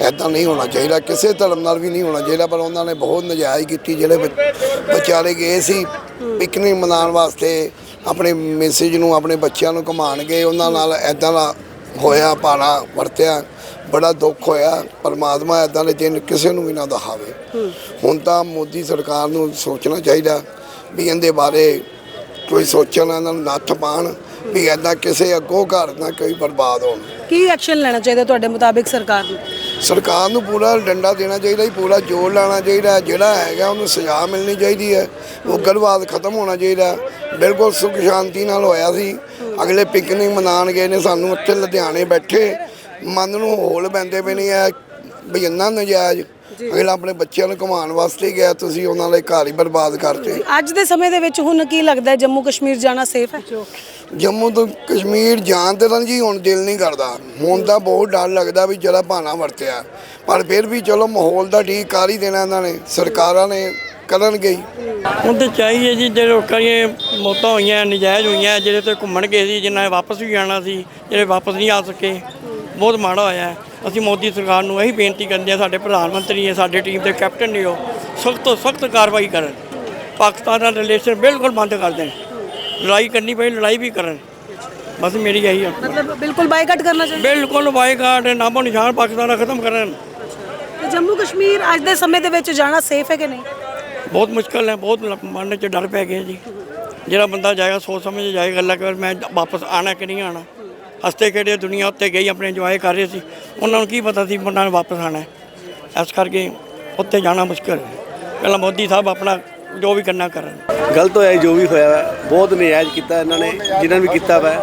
C: ਐਦਾਂ ਨਹੀਂ ਹੋਣਾ ਚਾਹੀਦਾ। ਕਿਸੇ ਧਰਮ ਨਾਲ ਵੀ ਨਹੀਂ ਹੋਣਾ ਚਾਹੀਦਾ, ਪਰ ਉਹਨਾਂ ਨੇ ਬਹੁਤ ਨਜਾਇਜ਼ ਕੀਤੀ। ਜਿਹੜੇ ਬੱਚ- ਵਿਚਾਰੇ ਗਏ ਸੀ, ਪਿਕਨਿਕ ਮਨਾਉਣ ਵਾਸਤੇ ਆਪਣੇ ਮੈਸੇਜ ਨੂੰ ਆਪਣੇ ਬੱਚਿਆਂ ਨੂੰ ਘੁਮਾਉਣ ਗਏ ਉਹਨਾਂ ਨਾਲ ਐਦਾਂ ਦਾ ਹੋਇਆ ਪਾਣਾ ਵਰਤਿਆ ਬੜਾ ਦੁੱਖ ਹੋਇਆ। ਪਰਮਾਤਮਾ ਐਦਾਂ ਦੇ ਦਿਨ ਕਿਸੇ ਨੂੰ ਵੀ ਨਾ ਦਿਖਾਵੇ। ਹੁਣ ਤਾਂ ਮੋਦੀ ਸਰਕਾਰ ਨੂੰ ਸੋਚਣਾ ਚਾਹੀਦਾ ਵੀ ਇਹਦੇ ਬਾਰੇ ਕੋਈ ਸੋਚਣ ਇਹਨਾਂ ਨੂੰ ਨੱਥ ਪਾਣ ਵੀ ਐਦਾਂ ਕਿਸੇ ਅੱਗੋਂ ਘਰ ਨਾ ਕੋਈ ਬਰਬਾਦ ਹੋਣ।
J: ਕੀ ਐਕਸ਼ਨ ਲੈਣਾ ਚਾਹੀਦਾ ਤੁਹਾਡੇ ਮੁਤਾਬਿਕ ਸਰਕਾਰ ਨੂੰ?
C: ਸਰਕਾਰ ਨੂੰ ਪੂਰਾ ਡੰਡਾ ਦੇਣਾ ਚਾਹੀਦਾ ਜੀ, ਪੂਰਾ ਜ਼ੋਰ ਲਾਉਣਾ ਚਾਹੀਦਾ ਜਿਹੜਾ ਹੈਗਾ ਉਹਨੂੰ ਸਜ਼ਾ ਮਿਲਣੀ ਚਾਹੀਦੀ ਹੈ। ਉਗਰਵਾਦ ਖਤਮ ਹੋਣਾ ਚਾਹੀਦਾ ਬਿਲਕੁਲ ਸੁਖ ਸ਼ਾਂਤੀ ਨਾਲ ਹੋਇਆ ਸੀ। ਅਗਲੇ ਪਿਕਨਿਕ ਮਨਾਉਣ ਗਏ ਨੇ, ਸਾਨੂੰ ਉੱਥੇ ਲੁਧਿਆਣੇ ਬੈਠੇ। ਮਨ ਨੂੰ ਹੋਲ ਪੈਂਦੇ ਪਏ ਨਹੀਂ ਹੈ ਵੀ ਇੰਨਾ ਨਜਾਇਜ਼। ਅਗਲਾ ਆਪਣੇ ਬੱਚਿਆਂ ਨੂੰ ਘੁਮਾਉਣ ਵਾਸਤੇ ਹੀ ਗਿਆ ਤੁਸੀਂ ਉਹਨਾਂ ਦੇ ਘਰ ਹੀ ਬਰਬਾਦ ਕਰਤੇ।
J: ਅੱਜ ਦੇ ਸਮੇਂ ਦੇ ਵਿੱਚ ਹੁਣ ਕੀ ਲੱਗਦਾ ਜੰਮੂ ਕਸ਼ਮੀਰ ਜਾਣਾ ਸੇਫ ਹੈ?
C: ਜੰਮੂ ਤੋਂ ਕਸ਼ਮੀਰ ਜਾਣ ਤੇ ਤਾਂ ਜੀ ਹੁਣ ਦਿਲ ਨਹੀਂ ਕਰਦਾ। ਹੁਣ ਤਾਂ ਬਹੁਤ ਡਰ ਲੱਗਦਾ ਵੀ ਜਿਹੜਾ ਭਾਣਾ ਵਰਤਿਆ। ਪਰ ਫਿਰ ਵੀ ਚਲੋ ਮਾਹੌਲ ਦਾ ਠੀਕ ਕਰ ਹੀ ਦੇਣਾ ਇਹਨਾਂ ਨੇ। ਸਰਕਾਰਾਂ ਨੇ ਕਰਨਗੇ ਹੀ।
H: ਹੁਣ ਤੇ ਚਾਹੀਏ ਜੀ ਜਿਹੜੇ ਲੋਕਾਂ ਦੀਆਂ ਮੌਤਾਂ ਹੋਈਆਂ ਨਜਾਇਜ਼ ਹੋਈਆਂ ਜਿਹੜੇ ਤੇ ਘੁੰਮਣ ਗਏ ਸੀ ਜਿਨ੍ਹਾਂ ਨੇ ਵਾਪਸ ਵੀ ਆਉਣਾ ਸੀ ਜਿਹੜੇ ਵਾਪਸ ਨਹੀਂ ਆ ਸਕੇ ਬਹੁਤ ਮਾੜਾ ਹੋਇਆ ਹੈ। ਅਸੀਂ ਮੋਦੀ ਸਰਕਾਰ ਨੂੰ ਇਹੀ ਬੇਨਤੀ ਕਰਦੇ ਹਾਂ ਸਾਡੇ ਪ੍ਰਧਾਨ ਮੰਤਰੀ ਹੈ ਸਾਡੇ ਟੀਮ ਦੇ ਕੈਪਟਨ ਨੇ ਉਹ ਸਖਤ ਤੋਂ ਸਖਤ ਕਾਰਵਾਈ ਕਰਨ। ਪਾਕਿਸਤਾਨ ਨਾਲ ਰਿਲੇਸ਼ਨ ਬਿਲਕੁਲ ਬੰਦ ਕਰ ਦੇਣ। ਲੜਾਈ ਕਰਨੀ ਪਈ ਲੜਾਈ ਵੀ ਕਰਨ। ਬਸ ਮੇਰੀ ਇਹੀ ਹੈ
J: ਮਤਲਬ ਬਿਲਕੁਲ ਬਾਈਕਾਟ ਕਰਨਾ ਚਾਹੀਦਾ
H: ਬਿਲਕੁਲ ਬਾਈਕਾਟ ਨਾਮੋ ਨਿਸ਼ਾਨ ਪਾਕਿਸਤਾਨ ਦਾ ਖਤਮ ਕਰਨ।
J: ਤੇ ਜੰਮੂ ਕਸ਼ਮੀਰ ਅੱਜ ਦੇ ਸਮੇਂ ਦੇ ਵਿੱਚ ਜਾਣਾ ਸੇਫ ਹੈ ਕਿ ਨਹੀਂ?
H: ਬਹੁਤ ਮੁਸ਼ਕਲ ਹੈ ਬਹੁਤ ਮਨ 'ਚ ਡਰ ਪੈ ਗਿਆ ਜੀ। ਜਿਹੜਾ ਬੰਦਾ ਜਾਏਗਾ ਸੋਚ ਸਮਝ ਕੇ ਜਾਏਗਾ ਅੱਲਾ ਕਰ ਮੈਂ ਵਾਪਸ ਆਣਾ ਕਿ ਨਹੀਂ ਆਣਾ। ਹਸਤੇ ਖੇਡੇ ਦੁਨੀਆ ਉੱਤੇ ਗਈ ਆਪਣੇ ਇੰਜੋਏ ਕਰ ਰਹੇ ਸੀ। ਉਹਨਾਂ ਨੂੰ ਕੀ ਪਤਾ ਸੀ ਉਹਨਾਂ ਨੇ ਵਾਪਸ ਆਣਾ। ਇਸ ਕਰਕੇ ਉੱਤੇ ਜਾਣਾ ਮੁਸ਼ਕਲ ਹੈ। ਪਹਿਲਾਂ ਮੋਦੀ ਸਾਹਿਬ ਆਪਣਾ ਜੋ ਵੀ ਕਰਨਾ ਕਰਨ।
M: ਗਲਤ ਹੋਇਆ ਜੋ ਵੀ ਹੋਇਆ ਵਾ, ਬਹੁਤ ਨਜਾਇਜ਼ ਕੀਤਾ ਇਹਨਾਂ ਨੇ ਜਿਨ੍ਹਾਂ ਨੇ ਵੀ ਕੀਤਾ ਵਾ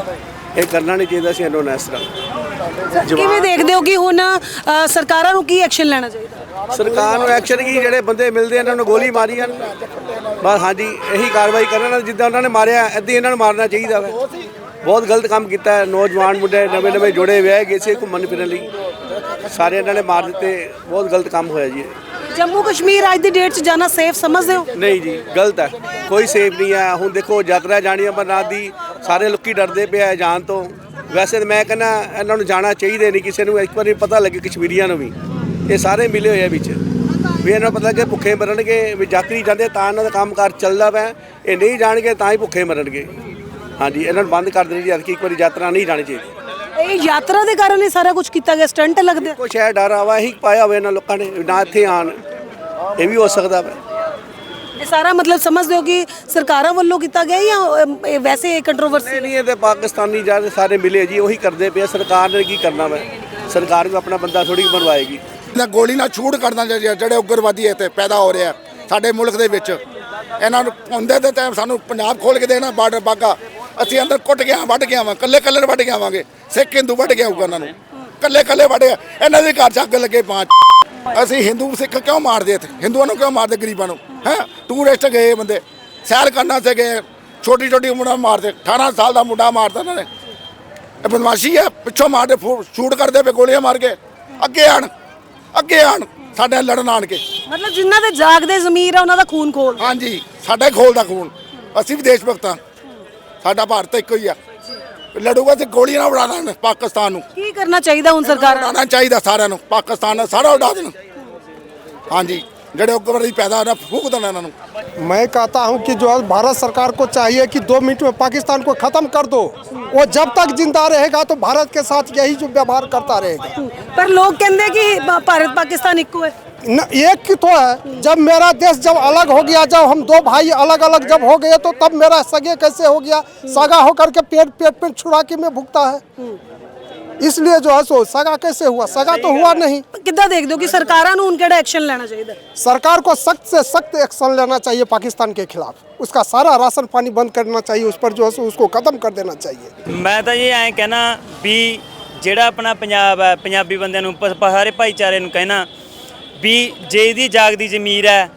M: ਇਹ ਕਰਨਾ ਨਹੀਂ ਚਾਹੀਦਾ ਸੀ ਇਹਨਾਂ ਨੂੰ ਇਸ ਤਰ੍ਹਾਂ।
J: ਕਿਵੇਂ ਦੇਖਦੇ ਹੋ ਕਿ ਹੁਣ ਸਰਕਾਰਾਂ ਨੂੰ ਕੀ ਐਕਸ਼ਨ ਲੈਣਾ ਚਾਹੀਦਾ?
M: ਸਰਕਾਰ ਨੂੰ ਐਕਸ਼ਨ ਕੀ ਜਿਹੜੇ ਬੰਦੇ ਮਿਲਦੇ ਇਹਨਾਂ ਨੂੰ ਗੋਲੀ ਮਾਰੀ ਜਾਣ। ਬਸ ਹਾਂਜੀ ਇਹੀ ਕਾਰਵਾਈ ਕਰਨ ਜਿੱਦਾਂ ਉਹਨਾਂ ਨੇ ਮਾਰਿਆ ਹੀ ਇਹਨਾਂ ਨੂੰ ਮਾਰਨਾ ਚਾਹੀਦਾ ਵਾ। ਬਹੁਤ ਗਲਤ ਕੰਮ ਕੀਤਾ ਹੈ। ਨੌਜਵਾਨ ਮੁੰਡੇ ਨਵੇਂ ਨਵੇਂ ਜੁੜੇ ਵਿਆਹ ਗਏ ਸੀ ਘੁੰਮਣ ਫਿਰਨ ਲਈ। ਸਾਰੇ ਇਹਨਾਂ ਨੇ ਮਾਰ ਦਿੱਤੇ। ਬਹੁਤ ਗਲਤ ਕੰਮ ਹੋਇਆ ਜੀ।
J: ਜੰਮੂ ਕਸ਼ਮੀਰ ਅੱਜ ਦੀ ਡੇਟ 'ਚ ਜਾਣਾ ਸੇਫ ਸਮਝਦੇ ਹੋ?
M: ਨਹੀਂ ਜੀ ਗਲਤ ਹੈ। ਕੋਈ ਸੇਫ ਨਹੀਂ ਹੈ। ਹੁਣ ਦੇਖੋ ਯਾਤਰਾ ਜਾਣੀ ਅਮਰਨਾਥ ਦੀ ਸਾਰੇ ਲੋਕੀ ਡਰਦੇ ਪਿਆ ਹੈ ਜਾਣ ਤੋਂ। ਵੈਸੇ ਤਾਂ ਮੈਂ ਕਹਿੰਦਾ ਇਹਨਾਂ ਨੂੰ ਜਾਣਾ ਚਾਹੀਦਾ ਨਹੀਂ ਕਿਸੇ ਨੂੰ ਇੱਕ ਵਾਰੀ ਪਤਾ ਲੱਗੇ ਕਸ਼ਮੀਰੀਆਂ ਨੂੰ ਵੀ। ਇਹ ਸਾਰੇ ਮਿਲੇ ਹੋਏ ਆ ਵਿੱਚ। ਵੀ ਇਹਨਾਂ ਨੂੰ ਪਤਾ ਕਿ ਭੁੱਖੇ ਮਰਨਗੇ ਵੀ ਯਾਤਰੀ ਜਾਂਦੇ ਤਾਂ ਇਹਨਾਂ ਦਾ ਕੰਮਕਾਰ ਚੱਲਦਾ ਵਾ ਇਹ ਨਹੀਂ ਜਾਣਗੇ ਤਾਂ ਹੀ ਭੁੱਖੇ ਮਰਨਗੇ। ਹਾਂਜੀ ਇਹਨਾਂ ਨੂੰ ਬੰਦ ਕਰ ਦੇਣੀ ਚਾਹੀਦੀ ਕਿ ਇੱਕ ਵਾਰੀ ਯਾਤਰਾ ਨਹੀਂ ਜਾਣੀ ਚਾਹੀਦੀ।
J: ਇਹ ਯਾਤਰਾ ਦੇ ਕਾਰਨ ਇਹ ਸਾਰਾ ਕੁਝ ਕੀਤਾ ਗਿਆ ਸਟੰਟ ਲੱਗਦੇ
M: ਕੁਛ ਹੈ ਡਰ ਆਵਾ ਇਹੀ ਪਾਇਆ ਹੋਇਆ ਇਹਨਾਂ ਲੋਕਾਂ ਨੇ ਨਾ ਇੱਥੇ ਆਣ ਇਹ ਵੀ ਹੋ ਸਕਦਾ ਵਾ।
J: ਇਹ ਸਾਰਾ ਮਤਲਬ ਸਮਝਦੇ ਹੋ ਕਿ ਸਰਕਾਰਾਂ ਵੱਲੋਂ ਕੀਤਾ ਗਿਆ ਜਾਂ ਇਹ ਵੈਸੇ ਕੰਟਰੋਵਰਸੀ
M: ਨਹੀਂ ਨਹੀਂ ਇਹ ਤੇ ਪਾਕਿਸਤਾਨੀ ਜਾ ਸਾਰੇ ਮਿਲੇ ਜੀ ਉਹੀ ਕਰਦੇ ਪਏ ਆ। ਸਰਕਾਰ ਨੇ ਕੀ ਕਰਨਾ ਵਾ। ਸਰਕਾਰ ਵੀ ਆਪਣਾ ਬੰਦਾ ਥੋੜੀ ਬਣਵਾਏਗੀ।
B: ਨਾ ਗੋਲੀ ਨਾਲ ਛੂਟ ਕਰਨਾ ਚਾਹੀਦਾ ਜਿਹੜੇ ਉਗਰਵਾਦੀ ਇੱਥੇ ਪੈਦਾ ਹੋ ਰਿਹਾ ਸਾਡੇ ਮੁਲਕ ਦੇ ਵਿੱਚ। ਇਹਨਾਂ ਨੂੰ ਹੁੰਦੇ ਤੇ ਟਾਈਮ ਸਾਨੂੰ ਪੰਜਾਬ ਖੋਲ ਕੇ ਦੇਣਾ ਬਾਰਡਰ ਬਾਗਾ। ਅਸੀਂ ਅੰਦਰ ਕੁੱਟ ਕੇ ਆ ਵੱਢ ਕੇ ਆਵਾਂ ਕੱਲੇ ਕੱਲੇ ਵੱਢ ਕੇ ਆਵਾਂਗੇ। ਸਿੱਖ ਹਿੰਦੂ ਵੱਢ ਕੇ ਆਊਗਾ ਇਹਨਾਂ ਨੂੰ। ਕੱਲੇ ਕੱਲੇ ਵੱਢ ਕੇ ਇਹਨਾਂ ਦੇ ਘਰ 'ਚ ਅੱਗ ਲੱਗੇ ਪੰਜ ਅਸੀਂ ਹਿੰਦੂ ਸਿੱਖ ਕਿਉਂ ਮਾਰਦੇ ਇੱਥੇ? ਹਿੰਦੂਆਂ ਨੂੰ ਕਿਉਂ ਮਾਰਦੇ ਗਰੀਬਾਂ ਨੂੰ? ਹੈ? ਟੂਰਿਸਟ ਗਏ ਬੰਦੇ। ਸੈਰ ਕਰਨਾ ਸੇ ਗਏ। ਛੋਟੀ ਛੋਟੀ ਮੁੰਡਾ ਮਾਰਦੇ। 18 ਸਾਲ ਦਾ ਮੁੰਡਾ ਮਾਰਦਾ ਇਹਨਾਂ ਨੇ। ਇਹ ਬਦਮਾਸ਼ੀ ਹੈ। ਪਿੱਛੋਂ ਮਾਰਦੇ ਸ਼ੂਟ ਕਰਦੇ ਪਏ ਗੋਲੀਆਂ ਮਾਰ ਕੇ। ਅੱਗੇ ਆਣ। ਅੱਗੇ ਆਣ। ਸਾਡੇ ਲੜਨ ਆਣ ਕੇ।
J: ਮਤਲਬ ਜਿਨ੍ਹਾਂ ਦੇ ਜਾਗਦੇ ਜ਼ਮੀਰ ਆ ਉਹਨਾਂ ਦਾ ਖੂਨ ਖੋਲ
B: ਹਾਂਜੀ। ਸਾਡਾ ਹੀ ਖੋਲਦਾ ਖੂਨ। ਅਸੀਂ ਵੀ ਦੇਸ਼ ਭਗਤਾਂ ਸਾਡਾ ਭਾਰਤ ਇੱਕੋ ਹੀ ਆ। ਲੜੂਗਾ ਤੇ ਗੋਲੀਆਂ ਨਾਲ ਉਡਾ ਦੇਣ ਪਾਕਿਸਤਾਨ ਨੂੰ।
J: ਕੀ ਕਰਨਾ ਚਾਹੀਦਾ ਹੁਣ ਸਰਕਾਰ ਨੂੰ
B: ਉਡਾਉਣਾ ਚਾਹੀਦਾ ਸਾਰਿਆਂ ਨੂੰ। ਪਾਕਿਸਤਾਨ ਨਾਲ ਸਾਰਾ ਉਡਾ ਦੇਣ। ਹਾਂਜੀ। ਜਿਹੜੇ ਉਗਰਵਾਦੀ ਪੈਦਾ ਹੋਣਾ ਫੂਕ ਦੇਣਾ ਇਹਨਾਂ ਨੂੰ।
N: मैं कहता हूं कि जो है भारत सरकार को चाहिए कि दो मिनट में पाकिस्तान को ख़त्म कर दो वो जब तक जिंदा रहेगा तो भारत के साथ यही जो व्यवहार करता रहेगा
J: ਲੋਕ ਕਹਿੰਦੇ ਕਿ ਭਾਰਤ ਪਾਕਿਸਤਾਨ ਇੱਕੋ ਹੈ।
N: न, एक की तो है जब मेरा देश जब अलग हो गया जब हम दो भाई अलग अलग जब हो गए तो तब मेरा सगे कैसे हो गया सगा होकर के पेट पेट पेट छुड़ाकी में भुगता है इसलिए जो है सो सगा कैसे हुआ सगा तो हुआ नहीं
J: ਕਿੱਦਾਂ ਦੇਖਦੇ ਹੋ ਕਿ ਸਰਕਾਰਾਂ ਨੂੰ ਹੁਣ ਕਿਹੜਾ ਐਕਸ਼ਨ ਲੈਣਾ ਚਾਹੀਦਾ
N: सरकार को सख्त से सख्त एक्शन लेना चाहिए पाकिस्तान के खिलाफ उसका सारा राशन पानी बंद करना चाहिए उस पर जो है सो उसको ख़त्म कर देना चाहिए
A: ਮੈਂ ਤਾਂ ਇਹ ਐਂ ਕਹਿਣਾ ਵੀ ਜਿਹੜਾ ਆਪਣਾ ਪੰਜਾਬ ਹੈ ਪੰਜਾਬੀ ਬੰਦਿਆਂ ਨੂੰ ਪ- ਪ- ਸਾਰੇ ਭਾਈਚਾਰੇ ਨੂੰ ਕਹਿਣਾ ਵੀ ਜੇ ਇਹਦੀ ਜਾਗਦੀ ਜ਼ਮੀਰ ਹੈ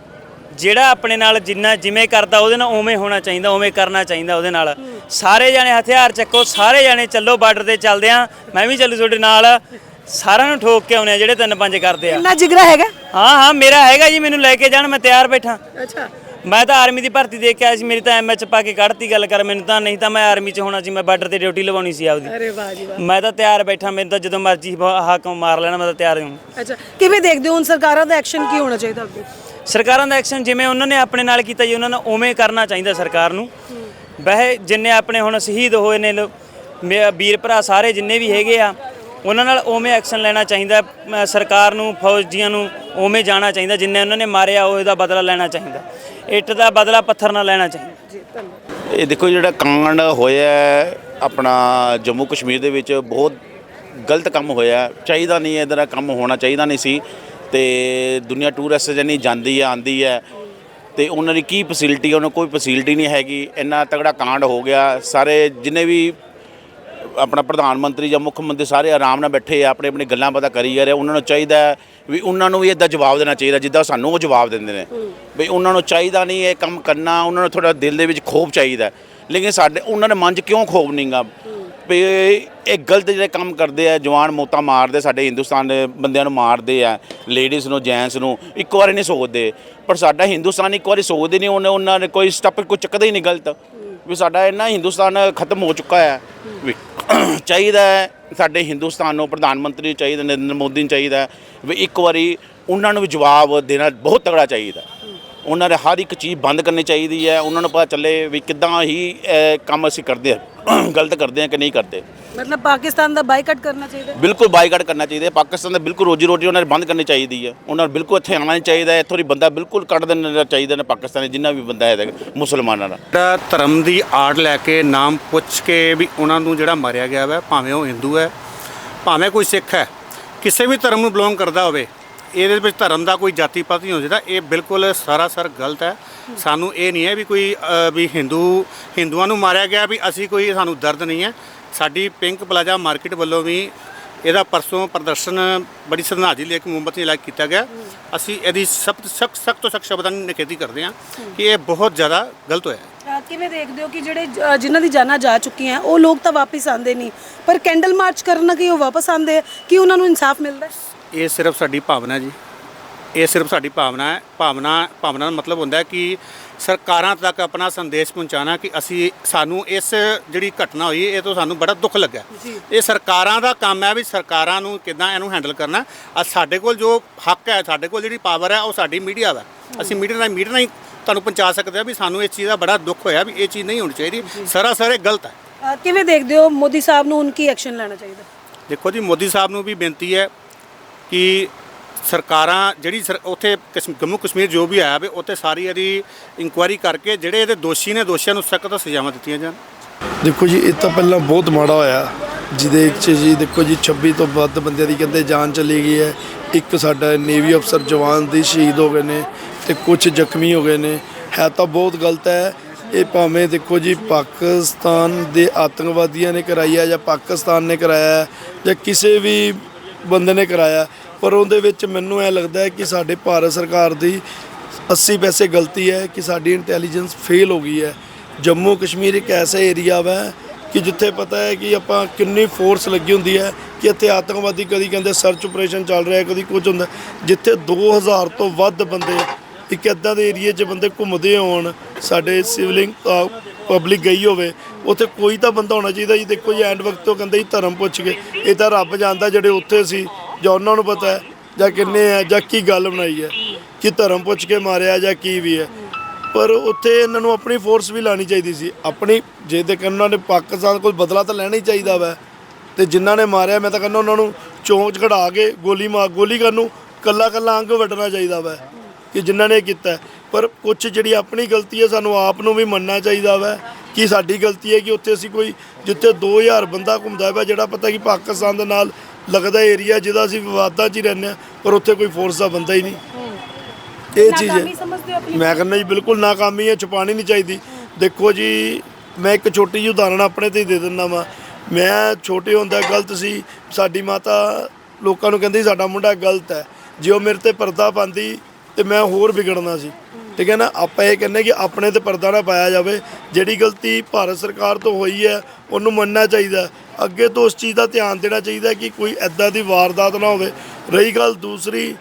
A: ਜਿਹੜਾ ਆਪਣੇ ਨਾਲ ਜਿੰਨਾ ਜਿਵੇਂ ਕਰਦਾ ਉਹਦੇ ਨਾਲ ਉਵੇਂ ਹੋਣਾ ਚਾਹੀਦਾ ਉਵੇਂ ਕਰਨਾ ਚਾਹੀਦਾ ਉਹਦੇ ਨਾਲ। ਸਾਰੇ ਜਾਣੇ ਹਥਿਆਰ ਚੱਕੋ ਸਾਰੇ ਜਾਣੇ ਚੱਲੋ ਬਾਰਡਰ ਤੇ ਚੱਲਦੇ ਆ। ਮੈਂ ਵੀ ਚੱਲੂ ਤੁਹਾਡੇ ਨਾਲ। ਸਾਰਿਆਂ ਨੂੰ ਠੋਕ ਕੇ ਆਉਣੇ ਆ ਜਿਹੜੇ ਤਿੰਨ ਪੰਜ ਕਰਦੇ ਆ।
J: ਇੰਨਾ ਜਿਗਰਾ ਹੈਗਾ?
A: ਹਾਂ ਹਾਂ ਮੇਰਾ ਹੈਗਾ ਜੀ ਮੈਨੂੰ ਲੈ ਕੇ ਜਾਣ ਮੈਂ ਤਿਆਰ ਬੈਠਾ।
J: ਅੱਛਾ।
A: ਮੈਂ ਤਾਂ ਆਰਮੀ ਦੀ ਭਰਤੀ ਦੇਖ ਕੇ ਆਇਆ ਸੀ ਮੇਰੀ ਤਾਂ ਐਮਐਚ ਪਾ ਕੇ ਕੱਢਤੀ ਗੱਲ ਕਰ ਮੈਨੂੰ ਤਾਂ ਨਹੀਂ ਤਾਂ ਮੈਂ ਆਰਮੀ 'ਚ ਹੋਣਾ ਸੀ ਮੈਂ ਬਾਰਡਰ ਤੇ ਡਿਊਟੀ ਲਵਾਉਣੀ ਸੀ ਆਪਦੀ।
J: ਅਰੇ ਵਾਹ ਜੀ ਵਾਹ।
A: ਮੈਂ ਤਾਂ ਤਿਆਰ ਬੈਠਾ ਮੈਨੂੰ ਤਾਂ ਜਦੋਂ ਮਰਜ਼ੀ ਹਾਕਮ ਮਾਰ ਲੈਣਾ ਮੈਂ ਤਾਂ ਤਿਆਰ ਹਾਂ
J: ਅੱਛਾ ਕਿਵੇਂ ਦੇਖਦੇ ਹੋ ਹੁਣ ਸਰਕਾਰਾਂ ਦਾ ਐਕਸ਼ਨ ਕੀ ਹੋਣਾ ਚਾਹੀਦਾ ਅੱਗੇ?
A: ਸਰਕਾਰਾਂ ਦਾ ਐਕਸ਼ਨ ਜਿਵੇਂ ਉਹਨਾਂ ਨੇ ਆਪਣੇ ਨਾਲ ਕੀਤਾ ਜੀ ਉਹਨਾਂ ਨੂੰ ਉਵੇਂ ਕਰਨਾ ਚਾਹੀਦਾ ਸਰਕਾਰ ਨੂੰ। ਵੈਸੇ ਜਿੰਨੇ ਆਪਣੇ ਹੁਣ ਸ਼ਹੀਦ ਹੋਏ ਨੇ ਵੀਰ ਭਰਾ ਸਾਰੇ ਜਿੰਨੇ ਵੀ ਹੈਗੇ ਆ ਉਹਨਾਂ ਨਾਲ ਉਵੇਂ ਐਕਸ਼ਨ ਲੈਣਾ ਚਾਹੀਦਾ ਅਮ ਸਰਕਾਰ ਨੂੰ ਫੌਜੀਆਂ ਨੂੰ ਉਵੇਂ ਜਾਣਾ ਚਾਹੀਦਾ ਜਿੰਨੇ ਉਹਨਾਂ ਨੇ ਮਾਰਿਆ ਉਹ ਇਹਦਾ ਬਦਲਾ ਲੈਣਾ ਚਾਹੀਦਾ। ਇੱਟ ਦਾ ਬਦਲਾ ਪੱਥਰ ਨਾਲ ਲੈਣਾ ਚਾਹੀਦਾ।
O: ਇਹ ਦੇਖੋ ਜਿਹੜਾ ਕਾਂਡ ਹੋਇਆ ਹੈ ਆਪਣਾ ਜੰਮੂ ਕਸ਼ਮੀਰ ਦੇ ਵਿੱਚ ਬਹੁਤ ਗਲਤ ਕੰਮ ਹੋਇਆ ਹੈ। ਚਾਹੀਦਾ ਨਹੀਂ ਇਦਾਂ ਦਾ ਕੰਮ ਹੋਣਾ ਚਾਹੀਦਾ ਨਹੀਂ ਸੀ ਤੇ ਦੁਨੀਆ ਟੂਰਿਸਟ ਜਨੀ ਜਾਂਦੀ ਹੈ ਆਂਦੀ ਹੈ। ਤੇ ਉਹਨਾਂ ਦੀ ਕੀ ਫੈਸਿਲਿਟੀ ਉਹਨਾਂ ਕੋਈ ਫੈਸਿਲਿਟੀ ਨਹੀਂ ਹੈਗੀ। ਇੰਨਾ ਤਗੜਾ ਕਾਂਡ ਹੋ ਗਿਆ। ਸਾਰੇ ਜਿੰਨੇ ਵੀ ਆਪਣਾ ਪ੍ਰਧਾਨ ਮੰਤਰੀ ਜਾਂ ਮੁੱਖ ਮੰਤਰੀ ਸਾਰੇ ਆਰਾਮ ਨਾਲ ਬੈਠੇ ਆ, ਆਪਣੇ ਆਪਣੇ ਗੱਲਾਂ ਪਤਾ ਕਰੀ ਜਾ ਰਹੇ ਉਹਨਾਂ ਨੂੰ ਚਾਹੀਦਾ ਵੀ ਉਹਨਾਂ ਨੂੰ ਵੀ ਇਦਾਂ ਜਵਾਬ ਦੇਣਾ ਚਾਹੀਦਾ, ਜਿੱਦਾਂ ਸਾਨੂੰ ਉਹ ਜਵਾਬ ਦਿੰਦੇ ਨੇ। ਵੀ ਉਹਨਾਂ ਨੂੰ ਚਾਹੀਦਾ ਨਹੀਂ ਇਹ ਕੰਮ ਕਰਨਾ, ਉਹਨਾਂ ਨੂੰ ਥੋੜਾ ਦਿਲ ਦੇ ਵਿੱਚ ਖੋਬ ਚਾਹੀਦਾ ਲੇਕਿਨ ਸਾਡੇ, ਉਹਨਾਂ ਦੇ ਮਨ 'ਚ ਕਿਉਂ ਖੋਫ ਨਹੀਂਗਾ? ਵੀ ਇਹ ਗਲਤ ਜਿਹੜੇ ਕੰਮ ਕਰਦੇ ਆ, ਜਵਾਨ ਮੌਤਾਂ ਮਾਰਦੇ, ਸਾਡੇ ਹਿੰਦੁਸਤਾਨ ਦੇ ਬੰਦਿਆਂ ਨੂੰ ਮਾਰਦੇ ਆ, ਲੇਡੀਜ਼ ਨੂੰ, ਜੈਂਟਸ ਨੂੰ, ਇੱਕ ਵਾਰੀ ਨਹੀਂ ਸੋਚਦੇ। ਪਰ ਸਾਡਾ ਹਿੰਦੁਸਤਾਨ ਇੱਕ ਵਾਰੀ ਸੋਚਦੇ ਨਹੀਂ, ਉਹਨੇ, ਉਹਨਾਂ ਨੇ ਕੋਈ ਸਟੈਪ ਕੋਈ ਚੱਕਦਾ ਹੀ ਨਹੀਂ ਗਲਤ। ਵੀ ਸਾਡਾ ਇੰਨਾ ਹਿੰਦੁਸਤਾਨ ਖਤਮ ਹੋ ਚੁੱਕਾ ਹੈ। ਵੀ ਚਾਹੀਦਾ ਹੈ, ਸਾਡੇ ਹਿੰਦੁਸਤਾਨ ਨੂੰ ਪ੍ਰਧਾਨ ਮੰਤਰੀ ਨੂੰ ਚਾਹੀਦਾ, ਨਰਿੰਦਰ ਮੋਦੀ ਨੂੰ ਚਾਹੀਦਾ ਵੀ ਇੱਕ ਵਾਰੀ ਉਹਨਾਂ ਨੂੰ ਵੀ ਜਵਾਬ ਦੇਣਾ ਬਹੁਤ ਤਗੜਾ ਚਾਹੀਦਾ ਉਹਨਾਂ ਨੇ ਹਰ ਇੱਕ ਚੀਜ਼ ਬੰਦ ਕਰਨੀ ਚਾਹੀਦੀ ਹੈ, ਉਹਨਾਂ ਨੂੰ ਪਤਾ ਚੱਲੇ ਵੀ ਕਿੱਦਾਂ ਹੀ ਕੰਮ ਅਸੀਂ ਕਰਦੇ ਹਾਂ, ਗਲਤ ਕਰਦੇ ਹਾਂ ਕਿ ਨਹੀਂ ਕਰਦੇ।
J: ਮਤਲਬ ਪਾਕਿਸਤਾਨ ਦਾ ਬਾਈਕਾਟ ਕਰਨਾ ਚਾਹੀਦਾ ਹੈ?
O: ਬਿਲਕੁਲ ਬਾਈਕਾਟ ਕਰਨਾ ਚਾਹੀਦਾ ਹੈ। ਪਾਕਿਸਤਾਨ ਦਾ ਬਿਲਕੁਲ ਰੋਜੀ ਰੋਟੀ ਉਹਨਾਂ ਨੇ ਬੰਦ ਕਰਨੀ ਚਾਹੀਦੀ ਹੈ। ਉਹਨਾਂ ਨੂੰ ਬਿਲਕੁਲ ਇੱਥੇ ਆਉਣਾ ਨਹੀਂ ਚਾਹੀਦਾ ਇੱਥੋਂ ਦੀ ਬੰਦਾ ਬਿਲਕੁਲ ਕੱਢ ਦੇਣਾ ਚਾਹੀਦਾ ਨੇ ਪਾਕਿਸਤਾਨੀ ਜਿੰਨਾ ਵੀ ਬੰਦਾ ਹੈ ਮੁਸਲਮਾਨਾਂ ਦਾ।
P: ਜਿਹੜਾ ਧਰਮ ਦੀ ਆੜ ਲੈ ਕੇ ਨਾਮ ਪੁੱਛ ਕੇ ਵੀ ਉਹਨਾਂ ਨੂੰ ਜਿਹੜਾ ਮਾਰਿਆ ਗਿਆ ਵਾ ਭਾਵੇਂ ਉਹ ਹਿੰਦੂ ਹੈ ਭਾਵੇਂ ਕੋਈ ਸਿੱਖ ਹੈ ਕਿਸੇ ਵੀ ਧਰਮ ਨੂੰ ਬਿਲੋਂਗ ਕਰਦਾ ਹੋਵੇ ਇਹਦੇ ਵਿੱਚ ਧਰਮ ਦਾ ਕੋਈ ਜਾਤੀ ਪਾਤ ਨਹੀਂ ਹੋ ਜਾਂਦਾ ਇਹ ਬਿਲਕੁਲ ਸਰਾਸਰ ਗਲਤ ਹੈ। ਸਾਨੂੰ ਇਹ ਨਹੀਂ ਹੈ ਵੀ ਕੋਈ ਵੀ ਹਿੰਦੂ ਹਿੰਦੂਆਂ ਨੂੰ ਮਾਰਿਆ ਗਿਆ ਵੀ ਅਸੀਂ ਕੋਈ ਸਾਨੂੰ ਦਰਦ ਨਹੀਂ ਹੈ। ਸਾਡੀ ਪਿੰਕ ਪਲਾਜ਼ਾ ਮਾਰਕੀਟ ਵੱਲੋਂ ਵੀ ਇਹਦਾ ਪਰਸੋਂ ਪ੍ਰਦਰਸ਼ਨ ਬੜੀ ਸ਼ਰਧਾਂਜਲੀ ਲੈ ਕੇ ਮੋਮਬੱਤੀ ਲਾ ਕੇ ਕੀਤਾ ਗਿਆ। ਅਸੀਂ ਇਹਦੀ ਸਖਤ ਸਖਤ ਸਖਤ ਤੋਂ ਸਖਤ ਸ਼ਬਦਾਂ ਨਾਲ ਨਿਖੇਧੀ ਕਰਦੇ ਹਾਂ ਕਿ ਇਹ ਬਹੁਤ ਜ਼ਿਆਦਾ ਗਲਤ ਹੋਇਆ
J: ਕਿਵੇਂ ਦੇਖਦੇ ਹੋ ਕਿ ਜਿਹੜੇ ਜਿਨ੍ਹਾਂ ਦੀ ਜਾਨਾਂ ਜਾ ਚੁੱਕੀਆਂ ਉਹ ਲੋਕ ਤਾਂ ਵਾਪਸ ਆਉਂਦੇ ਨਹੀਂ। ਪਰ ਕੈਂਡਲ ਮਾਰਚ ਕਰਨ ਕਿ ਉਹ ਵਾਪਸ ਆਉਂਦੇ ਆ? ਕਿ ਉਹਨਾਂ ਨੂੰ ਇਨਸਾਫ ਮਿਲਦਾ
P: ਇਹ ਸਿਰਫ ਸਾਡੀ ਭਾਵਨਾ ਜੀ। ਇਹ ਸਿਰਫ ਸਾਡੀ ਭਾਵਨਾ ਹੈ। ਭਾਵਨਾ ਭਾਵਨਾ ਦਾ ਮਤਲਬ ਹੁੰਦਾ ਹੈ ਕਿ ਸਰਕਾਰਾਂ ਤੱਕ ਆਪਣਾ ਸੰਦੇਸ਼ ਪਹੁੰਚਾਉਣਾ ਕਿ ਅਸੀਂ ਸਾਨੂੰ ਇਸ ਜਿਹੜੀ ਘਟਨਾ ਹੋਈ ਇਹ ਤੋਂ ਸਾਨੂੰ ਬੜਾ ਦੁੱਖ ਲੱਗਾ ਇਹ ਸਰਕਾਰਾਂ ਦਾ ਕੰਮ ਹੈ ਵੀ ਸਰਕਾਰਾਂ ਨੂੰ ਕਿਦਾਂ ਇਹਨੂੰ ਹੈਂਡਲ ਕਰਨਾ। ਆ ਸਾਡੇ ਕੋਲ ਜੋ ਹੱਕ ਹੈ ਸਾਡੇ ਕੋਲ ਜਿਹੜੀ ਪਾਵਰ ਹੈ ਉਹ ਸਾਡੀ ਮੀਡੀਆ ਦਾ। ਅਸੀਂ ਮੀਡੀਆ ਨਾਲ ਮੀਡੀਆ ਨਾਲ ਤੁਹਾਨੂੰ ਪਹੁੰਚਾ ਸਕਦੇ ਆ ਵੀ ਸਾਨੂੰ ਇਸ ਚੀਜ਼ ਦਾ ਬੜਾ ਦੁੱਖ ਹੋਇਆ ਵੀ ਇਹ ਚੀਜ਼ ਨਹੀਂ ਹੋਣੀ ਚਾਹੀਦੀ। ਸਰਾਸਰ ਇਹ ਗਲਤ ਹੈ।
J: ਕਿਵੇਂ ਦੇਖਦੇ ਹੋ ਮੋਦੀ ਸਾਹਿਬ ਨੂੰ ਉਨਕੀ ਐਕਸ਼ਨ ਲੈਣਾ ਚਾਹੀਦਾ?
P: ਦੇਖੋ ਜੀ ਮੋਦੀ ਸਾਹਿਬ ਨੂੰ ਵੀ ਬੇਨਤੀ ਹੈ ਕਿ ਸਰਕਾਰਾਂ ਜਿਹੜੀ ਸਰ- ਉੱਥੇ ਕਸ਼ਮ- ਜੰਮੂ ਕਸ਼ਮੀਰ ਜੋ ਵੀ ਆਇਆ ਵੇ ਉੱਥੇ ਸਾਰੀ ਇਹਦੀ ਇਨਕੁਆਇਰੀ ਕਰਕੇ ਜਿਹੜੇ ਇਹਦੇ ਦੋਸ਼ੀ ਨੇ ਦੋਸ਼ੀਆਂ ਨੂੰ ਸਖਤ ਸਜ਼ਾਵਾਂ ਦਿੱਤੀਆਂ ਜਾਣ।
D: ਦੇਖੋ ਜੀ, ਇਹ ਤਾਂ ਪਹਿਲਾਂ ਬਹੁਤ ਮਾੜਾ ਹੋਇਆ। ਜਿਹਦੇ ਚ ਜੀ ਦੇਖੋ ਜੀ 26 ਤੋਂ ਵੱਧ ਬੰਦਿਆਂ ਦੀ ਕਹਿੰਦੇ ਜਾਨ ਚਲੀ ਗਈ ਹੈ। ਇੱਕ ਸਾਡਾ ਨੇਵੀ ਅਫਸਰ ਜਵਾਨ ਦੀ ਸ਼ਹੀਦ ਹੋ ਗਏ ਨੇ ਤੇ ਕੁਝ ਜ਼ਖਮੀ ਹੋ ਗਏ ਨੇ। ਹੈ ਤਾਂ ਬਹੁਤ ਗਲਤ ਹੈ। ਇਹ ਭਾਵੇਂ ਦੇਖੋ ਜੀ, ਪਾਕਿਸਤਾਨ ਦੇ ਆਤੰਕਵਾਦੀਆਂ ਨੇ ਕਰਾਈ ਹੈ ਜਾਂ ਪਾਕਿਸਤਾਨ ਨੇ ਕਰਾਇਆ ਜਾਂ ਕਿਸੇ ਵੀ ਬੰਦੇ ਨੇ ਕਰਾਇਆ ਪਰ ਉਹਦੇ ਵਿੱਚ ਮੈਨੂੰ ਇਹ ਲੱਗਦਾ ਹੈ ਕਿ ਸਾਡੇ ਭਾਰਤ ਸਰਕਾਰ ਦੀ 80 ਪੈਸੇ ਗਲਤੀ ਹੈ ਕਿ ਸਾਡੀ ਇੰਟੈਲੀਜੈਂਸ ਫੇਲ ਹੋ ਗਈ ਹੈ। ਜੰਮੂ ਕਸ਼ਮੀਰ ਇੱਕ ਐਸਾ ਏਰੀਆ ਵਾ ਕਿ ਜਿੱਥੇ ਪਤਾ ਹੈ ਕਿ ਆਪਾਂ ਕਿੰਨੀ ਫੋਰਸ ਲੱਗੀ ਹੁੰਦੀ ਹੈ ਕਿ ਇੱਥੇ ਆਤੰਕਵਾਦੀ ਕਦੀ ਕਹਿੰਦੇ ਸਰਚ ਆਪਰੇਸ਼ਨ ਚੱਲ ਰਿਹਾ, ਕਦੀ ਕੁਝ ਹੁੰਦਾ। ਜਿੱਥੇ 2000 ਤੋਂ ਵੱਧ ਬੰਦੇ ਇੱਕ ਇੱਦਾਂ ਦੇ ਏਰੀਏ 'ਚ ਬੰਦੇ ਘੁੰਮਦੇ ਹੋਣ, ਸਾਡੇ ਸਿਵਲਿੰਗ ਪਬਲਿਕ ਗਈ ਹੋਵੇ, ਉੱਥੇ ਕੋਈ ਤਾਂ ਬੰਦਾ ਹੋਣਾ ਚਾਹੀਦਾ ਜੀ। ਦੇਖੋ ਜੀ ਐਂਡ ਵਕਤ ਤੋਂ ਕਹਿੰਦੇ ਜੀ ਧਰਮ ਪੁੱਛ ਕੇ, ਇਹ ਤਾਂ ਰੱਬ ਜਾਣਦਾ ਜਿਹੜੇ ਉੱਥੇ ਸੀ। ਜਾਂ ਉਹਨਾਂ ਨੂੰ ਪਤਾ ਹੈ ਜਾਂ ਕਿੰਨੇ ਹੈ ਜਾਂ ਕੀ ਗੱਲ ਬਣਾਈ ਹੈ ਕਿ ਧਰਮ ਪੁੱਛ ਕੇ ਮਾਰਿਆ ਜਾਂ ਕੀ ਵੀ ਹੈ। ਪਰ ਉੱਥੇ ਇਹਨਾਂ ਨੂੰ ਆਪਣੀ ਫੋਰਸ ਵੀ ਲਾਣੀ ਚਾਹੀਦੀ ਸੀ। ਆਪਣੀ ਜੇ ਤੇ ਉਹਨਾਂ ਨੇ ਪਾਕਿਸਤਾਨ ਕੋਲ ਬਦਲਾ ਤਾਂ ਲੈਣਾ ਹੀ ਚਾਹੀਦਾ ਵਾ। ਤੇ ਜਿਨ੍ਹਾਂ ਨੇ ਮਾਰਿਆ ਮੈਂ ਤਾਂ ਕਹਿੰਦਾ ਉਹਨਾਂ ਨੂੰ ਚੌਂਚ ਘੜਾ ਕੇ ਗੋਲੀ ਮਾਰ ਗੋਲੀ ਕਰਨ ਨੂੰ ਕੱਲਾ ਕੱਲਾ ਅੰਗ ਵੱਢਣਾ ਚਾਹੀਦਾ ਵਾ ਕਿ ਜਿਨ੍ਹਾਂ ਨੇ ਕੀਤਾ। ਪਰ ਕੁਝ ਜਿਹੜੀ ਆਪਣੀ ਗਲਤੀ ਹੈ ਸਾਨੂੰ ਆਪ ਨੂੰ ਵੀ ਮੰਨਣਾ ਚਾਹੀਦਾ ਵਾ ਕਿ ਸਾਡੀ ਗਲਤੀ ਹੈ ਕਿ ਉੱਥੇ ਅਸੀਂ ਕੋਈ ਜਿੱਥੇ 2000 ਬੰਦਾ ਘੁੰਮਦਾ ਪਿਆ ਜਿਹੜਾ ਪਤਾ ਕਿ ਪਾਕਿਸਤਾਨ ਦੇ ਨਾਲ ਲੱਗਦਾ ਏਰੀਆ ਜਿਹਦਾ ਅਸੀਂ ਵਿਵਾਦਾਂ 'ਚ ਹੀ ਰਹਿੰਦੇ ਹਾਂ ਪਰ ਉੱਥੇ ਕੋਈ ਫੋਰਸ ਦਾ ਬੰਦਾ ਹੀ ਨਹੀਂ। ਇਹ ਚੀਜ਼
J: ਨਾਕਾਮੀ
D: ਹੈ।
J: ਸਮਝਦੇ ਹੋ ਆਪਣੀ
D: ਮੈਂ ਕਹਿੰਦਾ ਜੀ ਬਿਲਕੁਲ ਨਾਕਾਮੀ ਹੈ ਛੁਪਾਣੀ ਨਹੀਂ ਚਾਹੀਦੀ। ਦੇਖੋ ਜੀ ਮੈਂ ਇੱਕ ਛੋਟੀ ਜਿਹੀ ਉਦਾਹਰਣ ਆਪਣੇ ਤੇ ਹੀ ਦੇ ਦਿੰਦਾ ਵਾਂ। ਮੈਂ ਛੋਟੇ ਹੁੰਦਾ ਗਲਤ ਸੀ। ਸਾਡੀ ਮਾਤਾ ਲੋਕਾਂ ਨੂੰ ਕਹਿੰਦੀ ਸਾਡਾ ਮੁੰਡਾ ਗਲਤ ਹੈ। ਜੇ ਉਹ ਮੇਰੇ ਤੇ ਪਰਦਾ ਪਾਉਂਦੀ ਤੇ ਮੈਂ ਹੋਰ ਵਿਗੜਨਾ ਸੀ। ਠੀਕ ਹੈ ਨਾ? ਆਪਾਂ ਇਹ ਕਹਿੰਦੇ ਕਿ ਆਪਣੇ ਤੇ ਪਰਦਾ ਨਾ ਪਾਇਆ ਜਾਵੇ। ਜਿਹੜੀ ਗਲਤੀ ਭਾਰਤ ਸਰਕਾਰ ਤੋਂ ਹੋਈ ਹੈ, ਉਹਨੂੰ ਮੰਨਣਾ ਚਾਹੀਦਾ ਅੱਗੇ ਤੋਂ ਉਸ ਚੀਜ਼ ਦਾ ਧਿਆਨ ਦੇਣਾ ਚਾਹੀਦਾ ਕਿ ਕੋਈ ਐਦਾਂ ਦੀ ਵਾਰਦਾਤ ਨਾ ਹੋਵੇ। ਰਹੀ ਗੱਲ ਦੂਸਰੀ,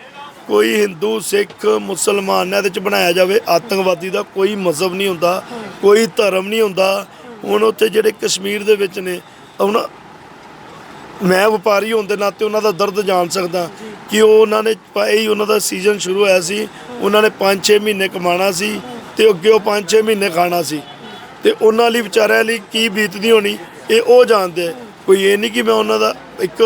D: ਕੋਈ ਹਿੰਦੂ, ਸਿੱਖ, ਮੁਸਲਮਾਨ, ਇਹਦੇ ਚ ਬਣਾਇਆ ਜਾਵੇ। ਆਤੰਕਵਾਦੀ ਦਾ ਕੋਈ ਮਜ਼ਹਬ ਨਹੀਂ ਹੁੰਦਾ, ਕੋਈ ਧਰਮ ਨਹੀਂ ਹੁੰਦਾ। ਹੁਣ ਉੱਥੇ ਜਿਹੜੇ ਕਸ਼ਮੀਰ ਦੇ ਵਿੱਚ ਨੇ ਹੁਣ ਮੈਂ ਵਪਾਰੀ ਹੋਣ ਦੇ ਨਾਤੇ ਉਹਨਾਂ ਦਾ ਦਰਦ ਜਾਣ ਸਕਦਾ। ਕਿ ਉਹ ਉਹਨਾਂ ਨੇ ਇਹੀ ਉਹਨਾਂ ਦਾ ਸੀਜ਼ਨ ਸ਼ੁਰੂ ਹੋਇਆ ਸੀ, ਉਹਨਾਂ ਨੇ 5-6 ਮਹੀਨੇ ਕਮਾਣਾ ਸੀ ਤੇ ਅੱਗੇ ਉਹ 5-6 ਮਹੀਨੇ ਖਾਣਾ ਸੀ। ਤੇ ਉਹਨਾਂ ਲਈ ਵਿਚਾਰਿਆਂ ਲਈ ਕੀ ਬੀਤਦੀ ਹੋਣੀ, ਇਹ ਉਹ ਜਾਣਦੇ ਆ। ਕੋਈ ਇਹ ਨਹੀਂ ਕਿ ਮੈਂ ਉਹਨਾਂ ਦਾ ਇੱਕ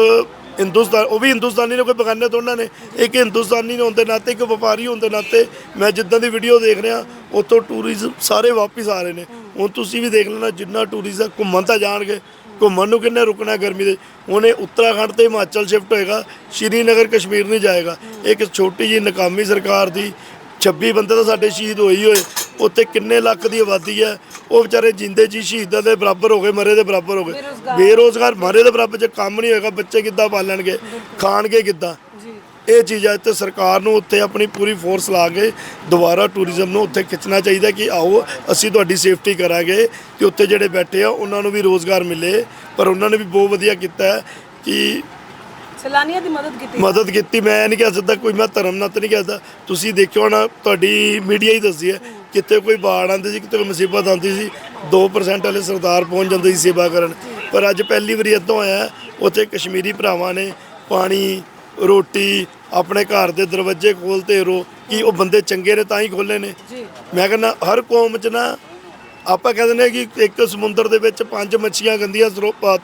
D: ਹਿੰਦੁਸਤਾਨ, ਉਹ ਵੀ ਹਿੰਦੁਸਤਾਨੀ ਨੇ ਕੋਈ ਬਗਾਨੇ ਤੋਂ ਉਹਨਾਂ ਨੇ, ਇੱਕ ਹਿੰਦੁਸਤਾਨੀ ਨੇ ਹੋਣ ਦੇ ਨਾਤੇ, ਇੱਕ ਵਪਾਰੀ ਹੋਣ ਦੇ ਨਾਤੇ। ਮੈਂ ਜਿੱਦਾਂ ਦੀ ਵੀਡੀਓ ਦੇਖ ਰਿਹਾ, ਉੱਥੋਂ ਟੂਰਿਜ਼ਮ ਸਾਰੇ ਵਾਪਸ ਆ ਰਹੇ ਨੇ। ਹੁਣ ਤੁਸੀਂ ਵੀ ਦੇਖ ਲੈਣਾ, ਜਿੰਨਾ ਟੂਰਿਜ਼ਮ ਘੁੰਮਣ ਤਾਂ ਜਾਣਗੇ। ਘੁੰਮਣ ਨੂੰ ਕਿੰਨੇ ਰੁਕਣਾ ਗਰਮੀ ਦੇ ਇਹ ਉੱਤਰਾਖੰਡ ਤੇ ਹਿਮਾਚਲ ਸ਼ਿਫਟ ਹੋਏਗਾ ਸ਼੍ਰੀਨਗਰ ਕਸ਼ਮੀਰ ਨਹੀਂ ਜਾਏਗਾ। ਇੱਕ ਛੋਟੀ ਜਿਹੀ ਨਕਾਮੀ ਸਰਕਾਰ ਦੀ 26 ਬੰਦੇ ਤਾਂ ਸਾਡੇ ਸ਼ਹੀਦ ਹੋਏ ਹੀ ਹੋਏ। ਉੱਥੇ ਕਿੰਨੇ ਲੱਖ ਦੀ ਆਬਾਦੀ ਹੈ? ਉਹ ਵਿਚਾਰੇ ਜਿੰਦੇ ਜੀ ਸ਼ਹੀਦਾਂ ਦੇ ਬਰਾਬਰ ਹੋ ਗਏ ਮਰੇ ਦੇ ਬਰਾਬਰ ਹੋ ਗਏ। ਬੇਰੋਜ਼ਗਾਰ। ਮਰੇ ਦੇ ਬਰਾਬਰ ਜੇ ਕੰਮ ਨਹੀਂ ਹੋਏਗਾ ਬੱਚੇ ਕਿੱਦਾਂ ਪਾਲਣਗੇ? ਖਾਣਗੇ ਕਿੱਦਾਂ? ਇਹ ਚੀਜ਼ ਹੈ ਤੇ ਸਰਕਾਰ ਨੂੰ ਉੱਥੇ ਆਪਣੀ ਪੂਰੀ ਫੋਰਸ ਲਾ ਕੇ ਦੁਬਾਰਾ ਟੂਰਿਜ਼ਮ ਨੂੰ ਉੱਥੇ ਖਿੱਚਣਾ ਚਾਹੀਦਾ ਕਿ ਆਓ ਅਸੀਂ ਤੁਹਾਡੀ ਸੇਫਟੀ ਕਰਾਂਗੇ ਕਿ ਉੱਥੇ ਜਿਹੜੇ ਬੈਠੇ ਆ ਉਹਨਾਂ ਨੂੰ ਵੀ ਰੋਜ਼ਗਾਰ ਮਿਲੇ। ਪਰ ਉਹਨਾਂ ਨੇ ਵੀ ਬਹੁਤ ਵਧੀਆ ਕੀਤਾ ਹੈ ਕਿ
J: ਸੈਲਾਨੀਆਂ ਦੀ ਮਦਦ ਕੀਤੀ।
D: ਮਦਦ ਕੀਤੀ। ਮੈਂ ਨਹੀਂ ਕਹਿ ਸਕਦਾ ਕੋਈ ਮੈਂ ਧਰਮ ਨਾਲ ਨਹੀਂ ਕਹਿਦਾ ਤੁਸੀਂ ਦੇਖਿਓ ਹੋਣਾ ਤੁਹਾਡੀ ਮੀਡੀਆ ਹੀ ਦੱਸਦੀ ਹੈ ਕਿਤੇ ਕੋਈ ਬਾੜ ਆਉਂਦੀ ਸੀ ਕਿਤੇ ਕੋਈ ਮੁਸੀਬਤ ਆਉਂਦੀ ਸੀ 2% ਵਾਲੇ ਸਰਦਾਰ ਪਹੁੰਚ ਜਾਂਦੇ ਸੀ ਸੇਵਾ ਕਰਨ। ਪਰ ਅੱਜ ਪਹਿਲੀ ਵਾਰੀ ਇਦਾਂ ਹੋਇਆ ਉੱਥੇ ਕਸ਼ਮੀਰੀ ਭਰਾਵਾਂ ਨੇ ਪਾਣੀ ਰੋਟੀ ਆਪਣੇ ਘਰ ਦੇ ਦਰਵਾਜ਼ੇ ਖੋਲਤੇ ਰੋ ਕਿ ਉਹ ਬੰਦੇ ਚੰਗੇ ਨੇ ਤਾਂ ਹੀ ਖੋਲੇ ਨੇ? ਮੈਂ ਕਹਿੰਦਾ ਹਰ ਕੌਮ 'ਚ ਨਾ ਆਪਾਂ ਕਹਿੰਦੇ ਨੇ ਕਿ ਇੱਕ ਸਮੁੰਦਰ ਦੇ ਵਿੱਚ ਪੰਜ ਮੱਛੀਆਂ ਗੰਦੀਆਂ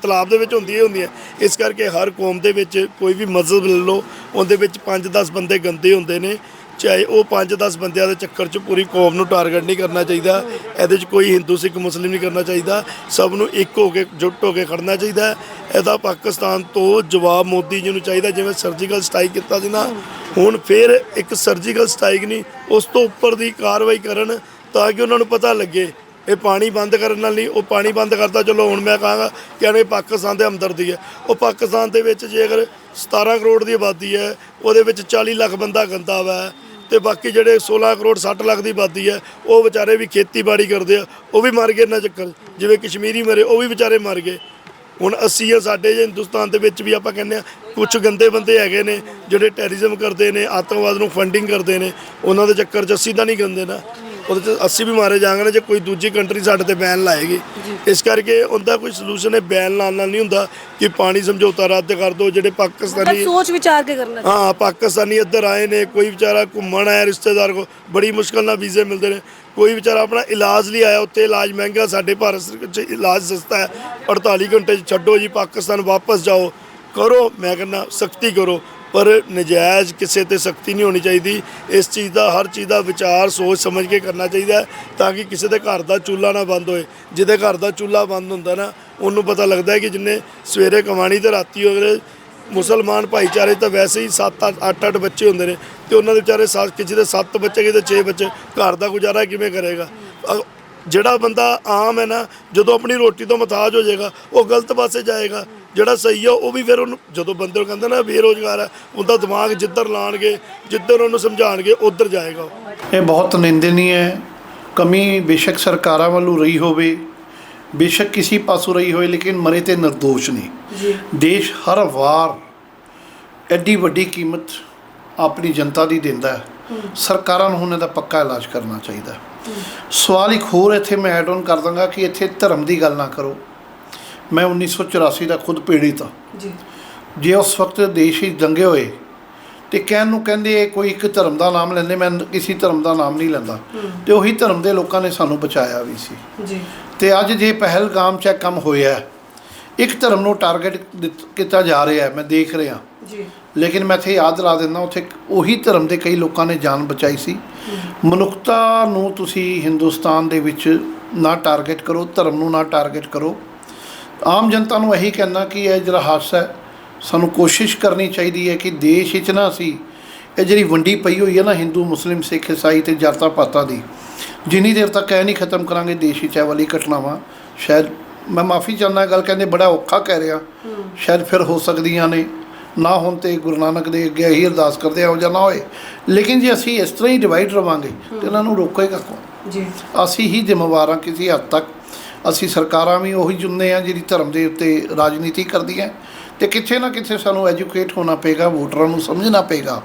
D: ਤਲਾਬ ਦੇ ਵਿੱਚ ਹੁੰਦੀਆਂ ਹੁੰਦੀਆਂ। ਇਸ ਕਰਕੇ ਹਰ ਕੌਮ ਦੇ ਵਿੱਚ ਕੋਈ ਵੀ ਮਜ਼ਹਬ ਲੈ ਲਓ ਉਹਦੇ ਵਿੱਚ 5-10 ਬੰਦੇ ਗੰਦੇ ਹੁੰਦੇ ਨੇ। ਚਾਹੇ ਉਹ 5-10 ਬੰਦਿਆਂ ਦੇ ਚੱਕਰ 'ਚ ਪੂਰੀ ਕੌਮ ਨੂੰ ਟਾਰਗੇਟ ਨਹੀਂ ਕਰਨਾ ਚਾਹੀਦਾ, ਇਹਦੇ 'ਚ ਕੋਈ ਹਿੰਦੂ, ਸਿੱਖ, ਮੁਸਲਿਮ ਨਹੀਂ ਕਰਨਾ ਚਾਹੀਦਾ, ਸਭ ਨੂੰ ਇੱਕ ਹੋ ਕੇ ਜੁੱਟ ਹੋ ਕੇ ਖੜਨਾ ਚਾਹੀਦਾ। ਇਹਦਾ ਪਾਕਿਸਤਾਨ ਤੋਂ ਜਵਾਬ ਮੋਦੀ ਜੀ ਨੂੰ ਚਾਹੀਦਾ, ਜਿਵੇਂ ਸਰਜੀਕਲ ਸਟ੍ਰਾਈਕ ਕੀਤਾ ਸੀ ਨਾ, ਹੁਣ ਫਿਰ ਇੱਕ ਸਰਜੀਕਲ ਸਟ੍ਰਾਈਕ ਨਹੀਂ, ਉਸ ਤੋਂ ਉੱਪਰ ਦੀ ਕਾਰਵਾਈ ਕਰਨ ਤਾਂ ਕਿ ਉਹਨਾਂ ਨੂੰ ਪਤਾ ਲੱਗੇ, ਇਹ ਪਾਣੀ ਬੰਦ ਕਰਨ ਨਾਲ ਨਹੀਂ, ਉਹ ਪਾਣੀ ਬੰਦ ਕਰਤਾ, ਚਲੋ ਹੁਣ ਮੈਂ ਕਹਾਂਗਾ ਕਿ ਇਹਨੇ ਪਾਕਿਸਤਾਨ ਦੇ ਹਮਦਰਦੀ ਹੈ। ਉਹ ਪਾਕਿਸਤਾਨ ਦੇ ਵਿੱਚ ਜੇ ਅਗਰ 17 ਕਰੋੜ ਦੀ ਆਬਾਦੀ ਹੈ, ਉਹਦੇ ਵਿੱਚ 40 ਲੱਖ ਬੰਦਾ ਗੰਦਾ ਵਾ ਤੇ ਬਾਕੀ ਜਿਹੜੇ 16 ਕਰੋੜ 60 ਲੱਖ ਦੀ ਆਬਾਦੀ ਹੈ, ਉਹ ਵਿਚਾਰੇ ਵੀ ਖੇਤੀਬਾੜੀ ਕਰਦੇ ਆ, ਉਹ ਵੀ ਮਰ ਗਏ ਇਹਨਾਂ ਚੱਕਰ ਜਿਵੇਂ ਕਸ਼ਮੀਰੀ ਮਰੇ, ਉਹ ਵੀ ਵਿਚਾਰੇ ਮਰ ਗਏ। ਹੁਣ ਅਸੀਂ ਆ ਸਾਡੇ ਜੇ ਹਿੰਦੁਸਤਾਨ ਦੇ ਵਿੱਚ ਵੀ ਆਪਾਂ ਕਹਿੰਦੇ ਆ ਕੁਝ ਗੰਦੇ ਬੰਦੇ ਹੈਗੇ ਨੇ, ਜਿਹੜੇ ਟੈਰਰਿਜ਼ਮ ਕਰਦੇ ਨੇ, ਆਤੰਕਵਾਦ ਨੂੰ ਫੰਡਿੰਗ ਕਰਦੇ ਨੇ, ਉਹਨਾਂ ਦੇ ਚੱਕਰ 'ਚ ਅਸੀਂ ਤਾਂ ਨਹੀਂ ਗੰਦੇ ਨਾ। ਉਹਦੇ 'ਚ ਅਸੀਂ ਵੀ ਮਾਰੇ ਜਾਵਾਂਗੇ ਨਾ ਜੇ ਕੋਈ ਦੂਜੀ ਕੰਟਰੀ ਸਾਡੇ ਤੇ ਬੈਨ ਲਾਏਗੀ। ਇਸ ਕਰਕੇ ਉਹਦਾ ਕੋਈ ਸੋਲੂਸ਼ਨ ਹੈ ਬੈਨ ਲਾਉਣ ਨਾਲ ਨਹੀਂ ਹੁੰਦਾ ਕਿ ਪਾਣੀ ਸਮਝੌਤਾ ਰੱਦ ਕਰ ਦਿਓ ਜਿਹੜੇ ਪਾਕਿਸਤਾਨੀ
J: ਸੋਚ ਵਿਚਾਰ ਕੇ ਕਰਨਾ
D: ਹਾਂ ਪਾਕਿਸਤਾਨੀ ਇੱਧਰ ਆਏ ਨੇ ਕੋਈ ਵਿਚਾਰਾ ਘੁੰਮਣ ਆਇਆ ਰਿਸ਼ਤੇਦਾਰ ਕੋ ਬੜੀ ਮੁਸ਼ਕਲ ਨਾਲ ਵੀਜ਼ੇ ਮਿਲਦੇ ਨੇ। ਕੋਈ ਵਿਚਾਰਾ ਆਪਣਾ ਇਲਾਜ ਲਈ ਆਇਆ ਉੱਥੇ ਇਲਾਜ ਮਹਿੰਗਾ ਸਾਡੇ ਭਾਰਤ 'ਚ ਇਲਾਜ ਸਸਤਾ ਹੈ। 48 ਘੰਟੇ ਛੱਡੋ ਜੀ ਪਾਕਿਸਤਾਨ ਵਾਪਸ ਜਾਓ। ਕਰੋ ਮੈਂ ਕਹਿੰਦਾ ਸਖਤੀ ਕਰੋ। ਪਰ ਨਜਾਇਜ਼ ਕਿਸੇ ਤੇ ਸਖਤੀ ਨਹੀਂ ਹੋਣੀ ਚਾਹੀਦੀ। ਇਸ ਚੀਜ਼ ਦਾ, ਹਰ ਚੀਜ਼ ਦਾ ਵਿਚਾਰ, ਸੋਚ ਸਮਝ ਕੇ ਕਰਨਾ ਚਾਹੀਦਾ ਤਾਂ ਕਿ ਕਿਸੇ ਦੇ ਘਰ ਦਾ ਚੁੱਲ੍ਹਾ ਨਾ ਬੰਦ ਹੋਏ। ਜਿਹਦੇ ਘਰ ਦਾ ਚੁੱਲ੍ਹਾ ਬੰਦ ਹੁੰਦਾ ਨਾ, ਉਹਨੂੰ ਪਤਾ ਲੱਗਦਾ ਹੈ ਕਿ ਜਿੰਨੇ ਸਵੇਰੇ ਕਮਾਣੀ ਤੇ ਰਾਤੀ ਅਗਲੇ ਮੁਸਲਮਾਨ ਭਾਈਚਾਰੇ ਤਾਂ ਵੈਸੇ ਹੀ 7 8 8 ਬੱਚੇ ਹੁੰਦੇ ਨੇ ਤੇ ਉਹਨਾਂ ਦੇ ਵਿਚਾਰੇ ਸੱਤ, ਕਿਸੇ ਦੇ 7 ਬੱਚੇ, ਕਿਸੇ ਦੇ 6 ਬੱਚੇ, ਘਰ ਦਾ ਗੁਜ਼ਾਰਾ ਕਿਵੇਂ ਕਰੇਗਾ? ਜਿਹੜਾ ਬੰਦਾ ਆਮ ਹੈ ਨਾ, ਜਦੋਂ ਆਪਣੀ ਰੋਟੀ ਤੋਂ ਮਤਾਜ ਹੋ ਜਾਏਗਾ, ਉਹ ਗਲਤ ਪਾਸੇ ਜਾਏਗਾ। ਜਿਹੜਾ ਸਹੀ ਆ ਉਹ ਵੀ ਫਿਰ ਉਹਨੂੰ ਜਦੋਂ ਬੰਦੇ ਨੂੰ ਕਹਿੰਦਾ ਨਾ ਬੇਰੋਜ਼ਗਾਰ ਹੈ ਉਹਦਾ ਦਿਮਾਗ ਜਿੱਧਰ ਲਾਣਗੇ ਜਿੱਧਰ ਉਹਨੂੰ ਸਮਝਾਣਗੇ ਉਧਰ ਜਾਏਗਾ
I: ਇਹ ਬਹੁਤ ਨਿੰਦਨੀय ਹੈ ਕਮੀ ਬੇਸ਼ੱਕ ਸਰਕਾਰਾਂ ਵੱਲੋਂ ਰਹੀ ਹੋਵੇ ਬੇਸ਼ੱਕ ਕਿਸੇ ਪਾਸੋਂ ਰਹੀ ਹੋਵੇ ਲੇਕਿਨ ਮਰੇ ਤੇ ਨਿਰਦੋਸ਼ ਨਹੀਂ
J: ਜੀ।
I: ਦੇਸ਼ ਹਰ ਵਾਰ ਐਡੀ ਵੱਡੀ ਕੀਮਤ ਆਪਣੀ ਜਨਤਾ ਦੀ ਦਿੰਦਾ ਹੈ। ਸਰਕਾਰਾਂ ਨੂੰ ਹੁਣ ਇਹਦਾ ਪੱਕਾ ਇਲਾਜ ਕਰਨਾ ਚਾਹੀਦਾ। ਸਵਾਲ ਇੱਕ ਹੋਰ ਇੱਥੇ ਮੈਂ ਐਡ ਆਨ ਕਰ ਦਾਂਗਾ ਕਿ ਇੱਥੇ ਧਰਮ ਦੀ ਗੱਲ ਨਾ ਕਰੋ। ਮੈਂ 1984 ਦਾ ਖੁਦ ਪੀੜਿਤ ਹਾਂ
J: ਜੀ।
I: ਜੇ ਉਸ ਵਕਤ ਦੇਸ਼ ਵਿੱਚ ਦੰਗੇ ਹੋਏ ਤੇ ਕਹਿਣ ਨੂੰ ਕਹਿੰਦੇ ਕੋਈ ਇੱਕ ਧਰਮ ਦਾ ਨਾਮ ਲੈਂਦੇ ਮੈਂ ਕਿਸੇ ਧਰਮ ਦਾ ਨਾਮ ਨਹੀਂ ਲੈਂਦਾ। ਤੇ ਉਹੀ ਧਰਮ ਦੇ ਲੋਕਾਂ ਨੇ ਸਾਨੂੰ ਬਚਾਇਆ ਵੀ ਸੀ।
J: ਜੀ।
I: ਤੇ ਅੱਜ ਜੇ ਪਹਿਲਗਾਮ 'ਚ ਇਹ ਕੰਮ ਹੋਇਆ ਹੈ, ਇੱਕ ਧਰਮ ਨੂੰ ਟਾਰਗੇਟ ਕੀਤਾ ਜਾ ਰਿਹਾ ਹੈ ਮੈਂ ਦੇਖ ਰਿਹਾ।
J: ਜੀ।
I: ਲੇਕਿਨ ਮੈਂ ਇੱਥੇ ਯਾਦ ਦਿਲਾ ਦਿੰਦਾ ਉੱਥੇ ਉਹੀ ਧਰਮ ਦੇ ਕਈ ਲੋਕਾਂ ਨੇ ਜਾਨ ਬਚਾਈ ਸੀ। ਮਨੁੱਖਤਾ ਨੂੰ ਤੁਸੀਂ ਹਿੰਦੁਸਤਾਨ ਦੇ ਵਿੱਚ ਨਾ ਟਾਰਗੇਟ ਕਰੋ ਧਰਮ ਨੂੰ ਨਾ ਟਾਰਗੇਟ ਕਰੋ। ਆਮ ਜਨਤਾ ਨੂੰ ਇਹੀ ਕਹਿਣਾ ਕਿ ਇਹ ਜਿਹੜਾ ਹਾਦਸਾ ਹੈ ਸਾਨੂੰ ਕੋਸ਼ਿਸ਼ ਕਰਨੀ ਚਾਹੀਦੀ ਹੈ ਕਿ ਦੇਸ਼ ਵਿੱਚ ਨਾ ਅਸੀਂ ਇਹ ਜਿਹੜੀ ਵੰਡੀ ਪਈ ਹੋਈ ਹੈ ਨਾ ਹਿੰਦੂ ਮੁਸਲਿਮ ਸਿੱਖ ਈਸਾਈ ਤੇ ਜਾਤਾਂ ਪਾਤਾਂ ਦੀ ਜਿੰਨੀ ਦੇਰ ਤੱਕ ਇਹ ਨਹੀਂ ਖਤਮ ਕਰਾਂਗੇ ਦੇਸ਼ ਵਿੱਚ ਇਹ ਵਾਲੀ ਘਟਨਾਵਾਂ ਸ਼ਾਇਦ ਮੈਂ ਮਾਫੀ ਚਾਹੁੰਦਾ ਗੱਲ ਕਹਿੰਦੇ ਬੜਾ ਔਖਾ ਕਹਿ ਰਿਹਾ ਸ਼ਾਇਦ ਫਿਰ ਹੋ ਸਕਦੀਆਂ ਨੇ ਨਾ ਹੁਣ ਤੇ ਗੁਰੂ ਨਾਨਕ ਦੇ ਅੱਗੇ ਇਹੀ ਅਰਦਾਸ ਕਰਦੇ ਆ ਜਾਂ ਨਾ ਹੋਏ ਲੇਕਿਨ ਜੇ ਅਸੀਂ ਇਸ ਤਰ੍ਹਾਂ ਹੀ ਡਿਵਾਈਡ ਰਵਾਂਗੇ ਤੇ ਇਹਨਾਂ ਨੂੰ ਰੋਕੇਗਾ ਕੌਣ
J: ਜੀ।
I: ਅਸੀਂ ਹੀ ਜ਼ਿੰਮੇਵਾਰ ਹਾਂ ਕਿਸੇ ਹੱਦ ਤੱਕ ਅਸੀਂ ਸਰਕਾਰਾਂ ਵੀ ਉਹੀ ਚੁਣਦੇ ਆ ਜਿਹੜੀ ਧਰਮ ਦੇ ਉੱਤੇ ਰਾਜਨੀਤੀ ਕਰਦੀਆਂ ਤੇ ਕਿੱਥੇ ਨਾ ਕਿੱਥੇ ਸਾਨੂੰ ਐਜੂਕੇਟ ਹੋਣਾ ਪਏਗਾ, ਵੋਟਰਾਂ ਨੂੰ ਸਮਝਣਾ ਪਏਗਾ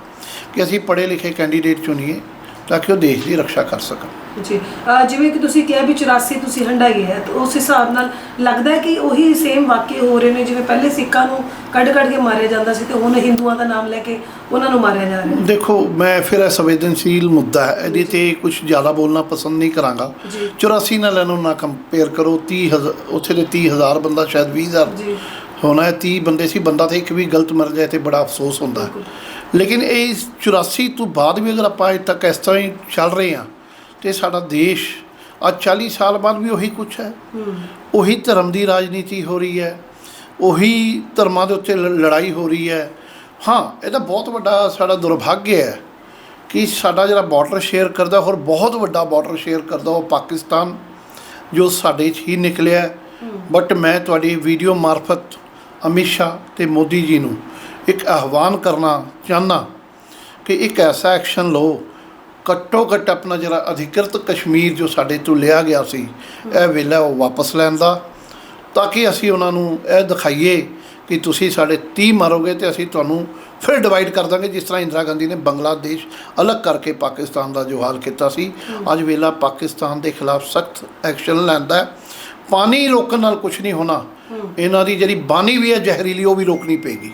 I: ਕਿ ਅਸੀਂ ਪੜ੍ਹੇ ਲਿਖੇ ਕੈਂਡੀਡੇਟ ਚੁਣੀਏ। ਤਾਂ ਕਿ ਉਹ ਦੇਸ਼ ਦੀ ਰੱਖਿਆ ਕਰ ਸਕਣ।
J: ਜੀ ਅਹ ਜਿਵੇਂ ਕਿ ਤੁਸੀਂ ਕਿਹਾ ਵੀ 84 ਤੁਸੀਂ ਹੰਡਾਈ ਹੈ ਤਾਂ ਉਸ ਹਿਸਾਬ ਨਾਲ ਲੱਗਦਾ ਹੈ ਕਿ ਉਹੀ ਸੇਮ ਵਾਕਿਆ ਹੋ ਰਹੇ ਨੇ ਜਿਵੇਂ ਪਹਿਲੇ ਸਿੱਖਾਂ ਨੂੰ ਕੱਢ ਕੱਢ ਕੇ ਮਾਰਿਆ ਜਾਂਦਾ ਸੀ ਤੇ ਹੁਣ ਹਿੰਦੂਆਂ ਦਾ ਨਾਮ ਲੈ ਕੇ ਉਹਨਾਂ ਨੂੰ ਮਾਰਿਆ ਜਾ ਰਿਹਾ
I: ਦੇਖੋ ਮੈਂ ਫਿਰ ਇਹ ਸੰਵੇਦਨਸ਼ੀਲ ਮੁੱਦਾ ਹੈ ਇਹਦੇ ਤੇ ਕੁਝ ਜ਼ਿਆਦਾ ਬੋਲਣਾ ਪਸੰਦ ਨਹੀਂ ਕਰਾਂਗਾ।
J: ਜੀ।
I: 84 ਨਾਲ ਇਹਨੂੰ ਨਾ ਕੰਪੇਅਰ ਕਰੋ 30 ਹਜ਼ਾਰ ਉੱਥੇ ਦੇ 30000 ਬੰਦਾ ਸ਼ਾਇਦ 20000
J: ਜੀ।
I: ਹੋਣਾ ਹੈ 30 ਬੰਦੇ ਸੀ ਬੰਦਾ ਤੇ ਇੱਕ ਵੀ ਗਲਤ ਮਰ ਜਾਏ ਤੇ ਬੜਾ ਅਫਸੋਸ ਹੁੰਦਾ ਹੈ। ਲੇਕਿਨ ਇਹ 84 ਤੋਂ ਬਾਅਦ ਵੀ ਅਗਰ ਆਪਾਂ ਅਜੇ ਤੱਕ ਇਸ ਤਰ੍ਹਾਂ ਹੀ ਚੱਲ ਰਹੇ ਹਾਂ ਤੇ ਸਾਡਾ ਦੇਸ਼ ਅੱਜ 40 ਸਾਲ ਬਾਅਦ ਵੀ ਉਹੀ ਕੁਛ ਹੈ। ਉਹੀ ਧਰਮ ਦੀ ਰਾਜਨੀਤੀ ਹੋ ਰਹੀ ਹੈ ਉਹੀ ਧਰਮਾਂ ਦੇ ਉੱਤੇ ਲੜਾਈ ਹੋ ਰਹੀ ਹੈ। ਹਾਂ ਇਹਦਾ ਬਹੁਤ ਵੱਡਾ ਸਾਡਾ ਦੁਰਭਾਗਯ ਹੈ ਕਿ ਸਾਡਾ ਜਿਹੜਾ ਬਾਰਡਰ ਸ਼ੇਅਰ ਕਰਦਾ ਹੋਰ ਬਹੁਤ ਵੱਡਾ ਬਾਰਡਰ ਸ਼ੇਅਰ ਕਰਦਾ ਉਹ ਪਾਕਿਸਤਾਨ ਜੋ ਸਾਡੇ 'ਚ ਹੀ ਨਿਕਲਿਆ ਬਟ ਮੈਂ ਤੁਹਾਡੀ ਵੀਡੀਓ ਮਾਰਫਤ ਅਮਿਤ ਸ਼ਾਹ ਤੇ ਮੋਦੀ ਜੀ ਨੂੰ ਇੱਕ ਆਹਵਾਨ ਕਰਨਾ ਚਾਹੁੰਦਾ ਕਿ ਇੱਕ ਐਸਾ ਐਕਸ਼ਨ ਲਓ ਘੱਟੋ ਘੱਟ ਆਪਣਾ ਜਿਹੜਾ ਅਧਿਕ੍ਰਿਤ ਕਸ਼ਮੀਰ ਜੋ ਸਾਡੇ ਤੋਂ ਲਿਆ ਗਿਆ ਸੀ ਇਹ ਵੇਲਾ ਉਹ ਵਾਪਸ ਲੈਣ ਦਾ ਤਾਂ ਕਿ ਅਸੀਂ ਉਹਨਾਂ ਨੂੰ ਇਹ ਦਿਖਾਈਏ ਕਿ ਤੁਸੀਂ ਸਾਡੇ 30 ਮਾਰੋਗੇ ਤੇ ਅਸੀਂ ਤੁਹਾਨੂੰ ਫਿਰ ਡਿਵਾਈਡ ਕਰ ਦਾਂਗੇ ਜਿਸ ਤਰ੍ਹਾਂ ਇੰਦਰਾ ਗਾਂਧੀ ਨੇ ਬੰਗਲਾਦੇਸ਼ ਅਲੱਗ ਕਰਕੇ ਪਾਕਿਸਤਾਨ ਦਾ ਜੋ ਹਾਲ ਕੀਤਾ ਸੀ। ਅੱਜ ਵੇਲਾ ਪਾਕਿਸਤਾਨ ਦੇ ਖਿਲਾਫ ਸਖਤ ਐਕਸ਼ਨ ਲੈਂਦਾ ਹੈ। ਪਾਣੀ ਰੋਕਣ ਨਾਲ ਕੁਝ ਨਹੀਂ ਹੋਣਾ। ਇਹਨਾਂ ਦੀ ਜਿਹੜੀ ਬਾਣੀ ਵੀ ਹੈ ਜ਼ਹਿਰੀਲੀ ਉਹ ਵੀ ਰੋਕਣੀ ਪਏਗੀ।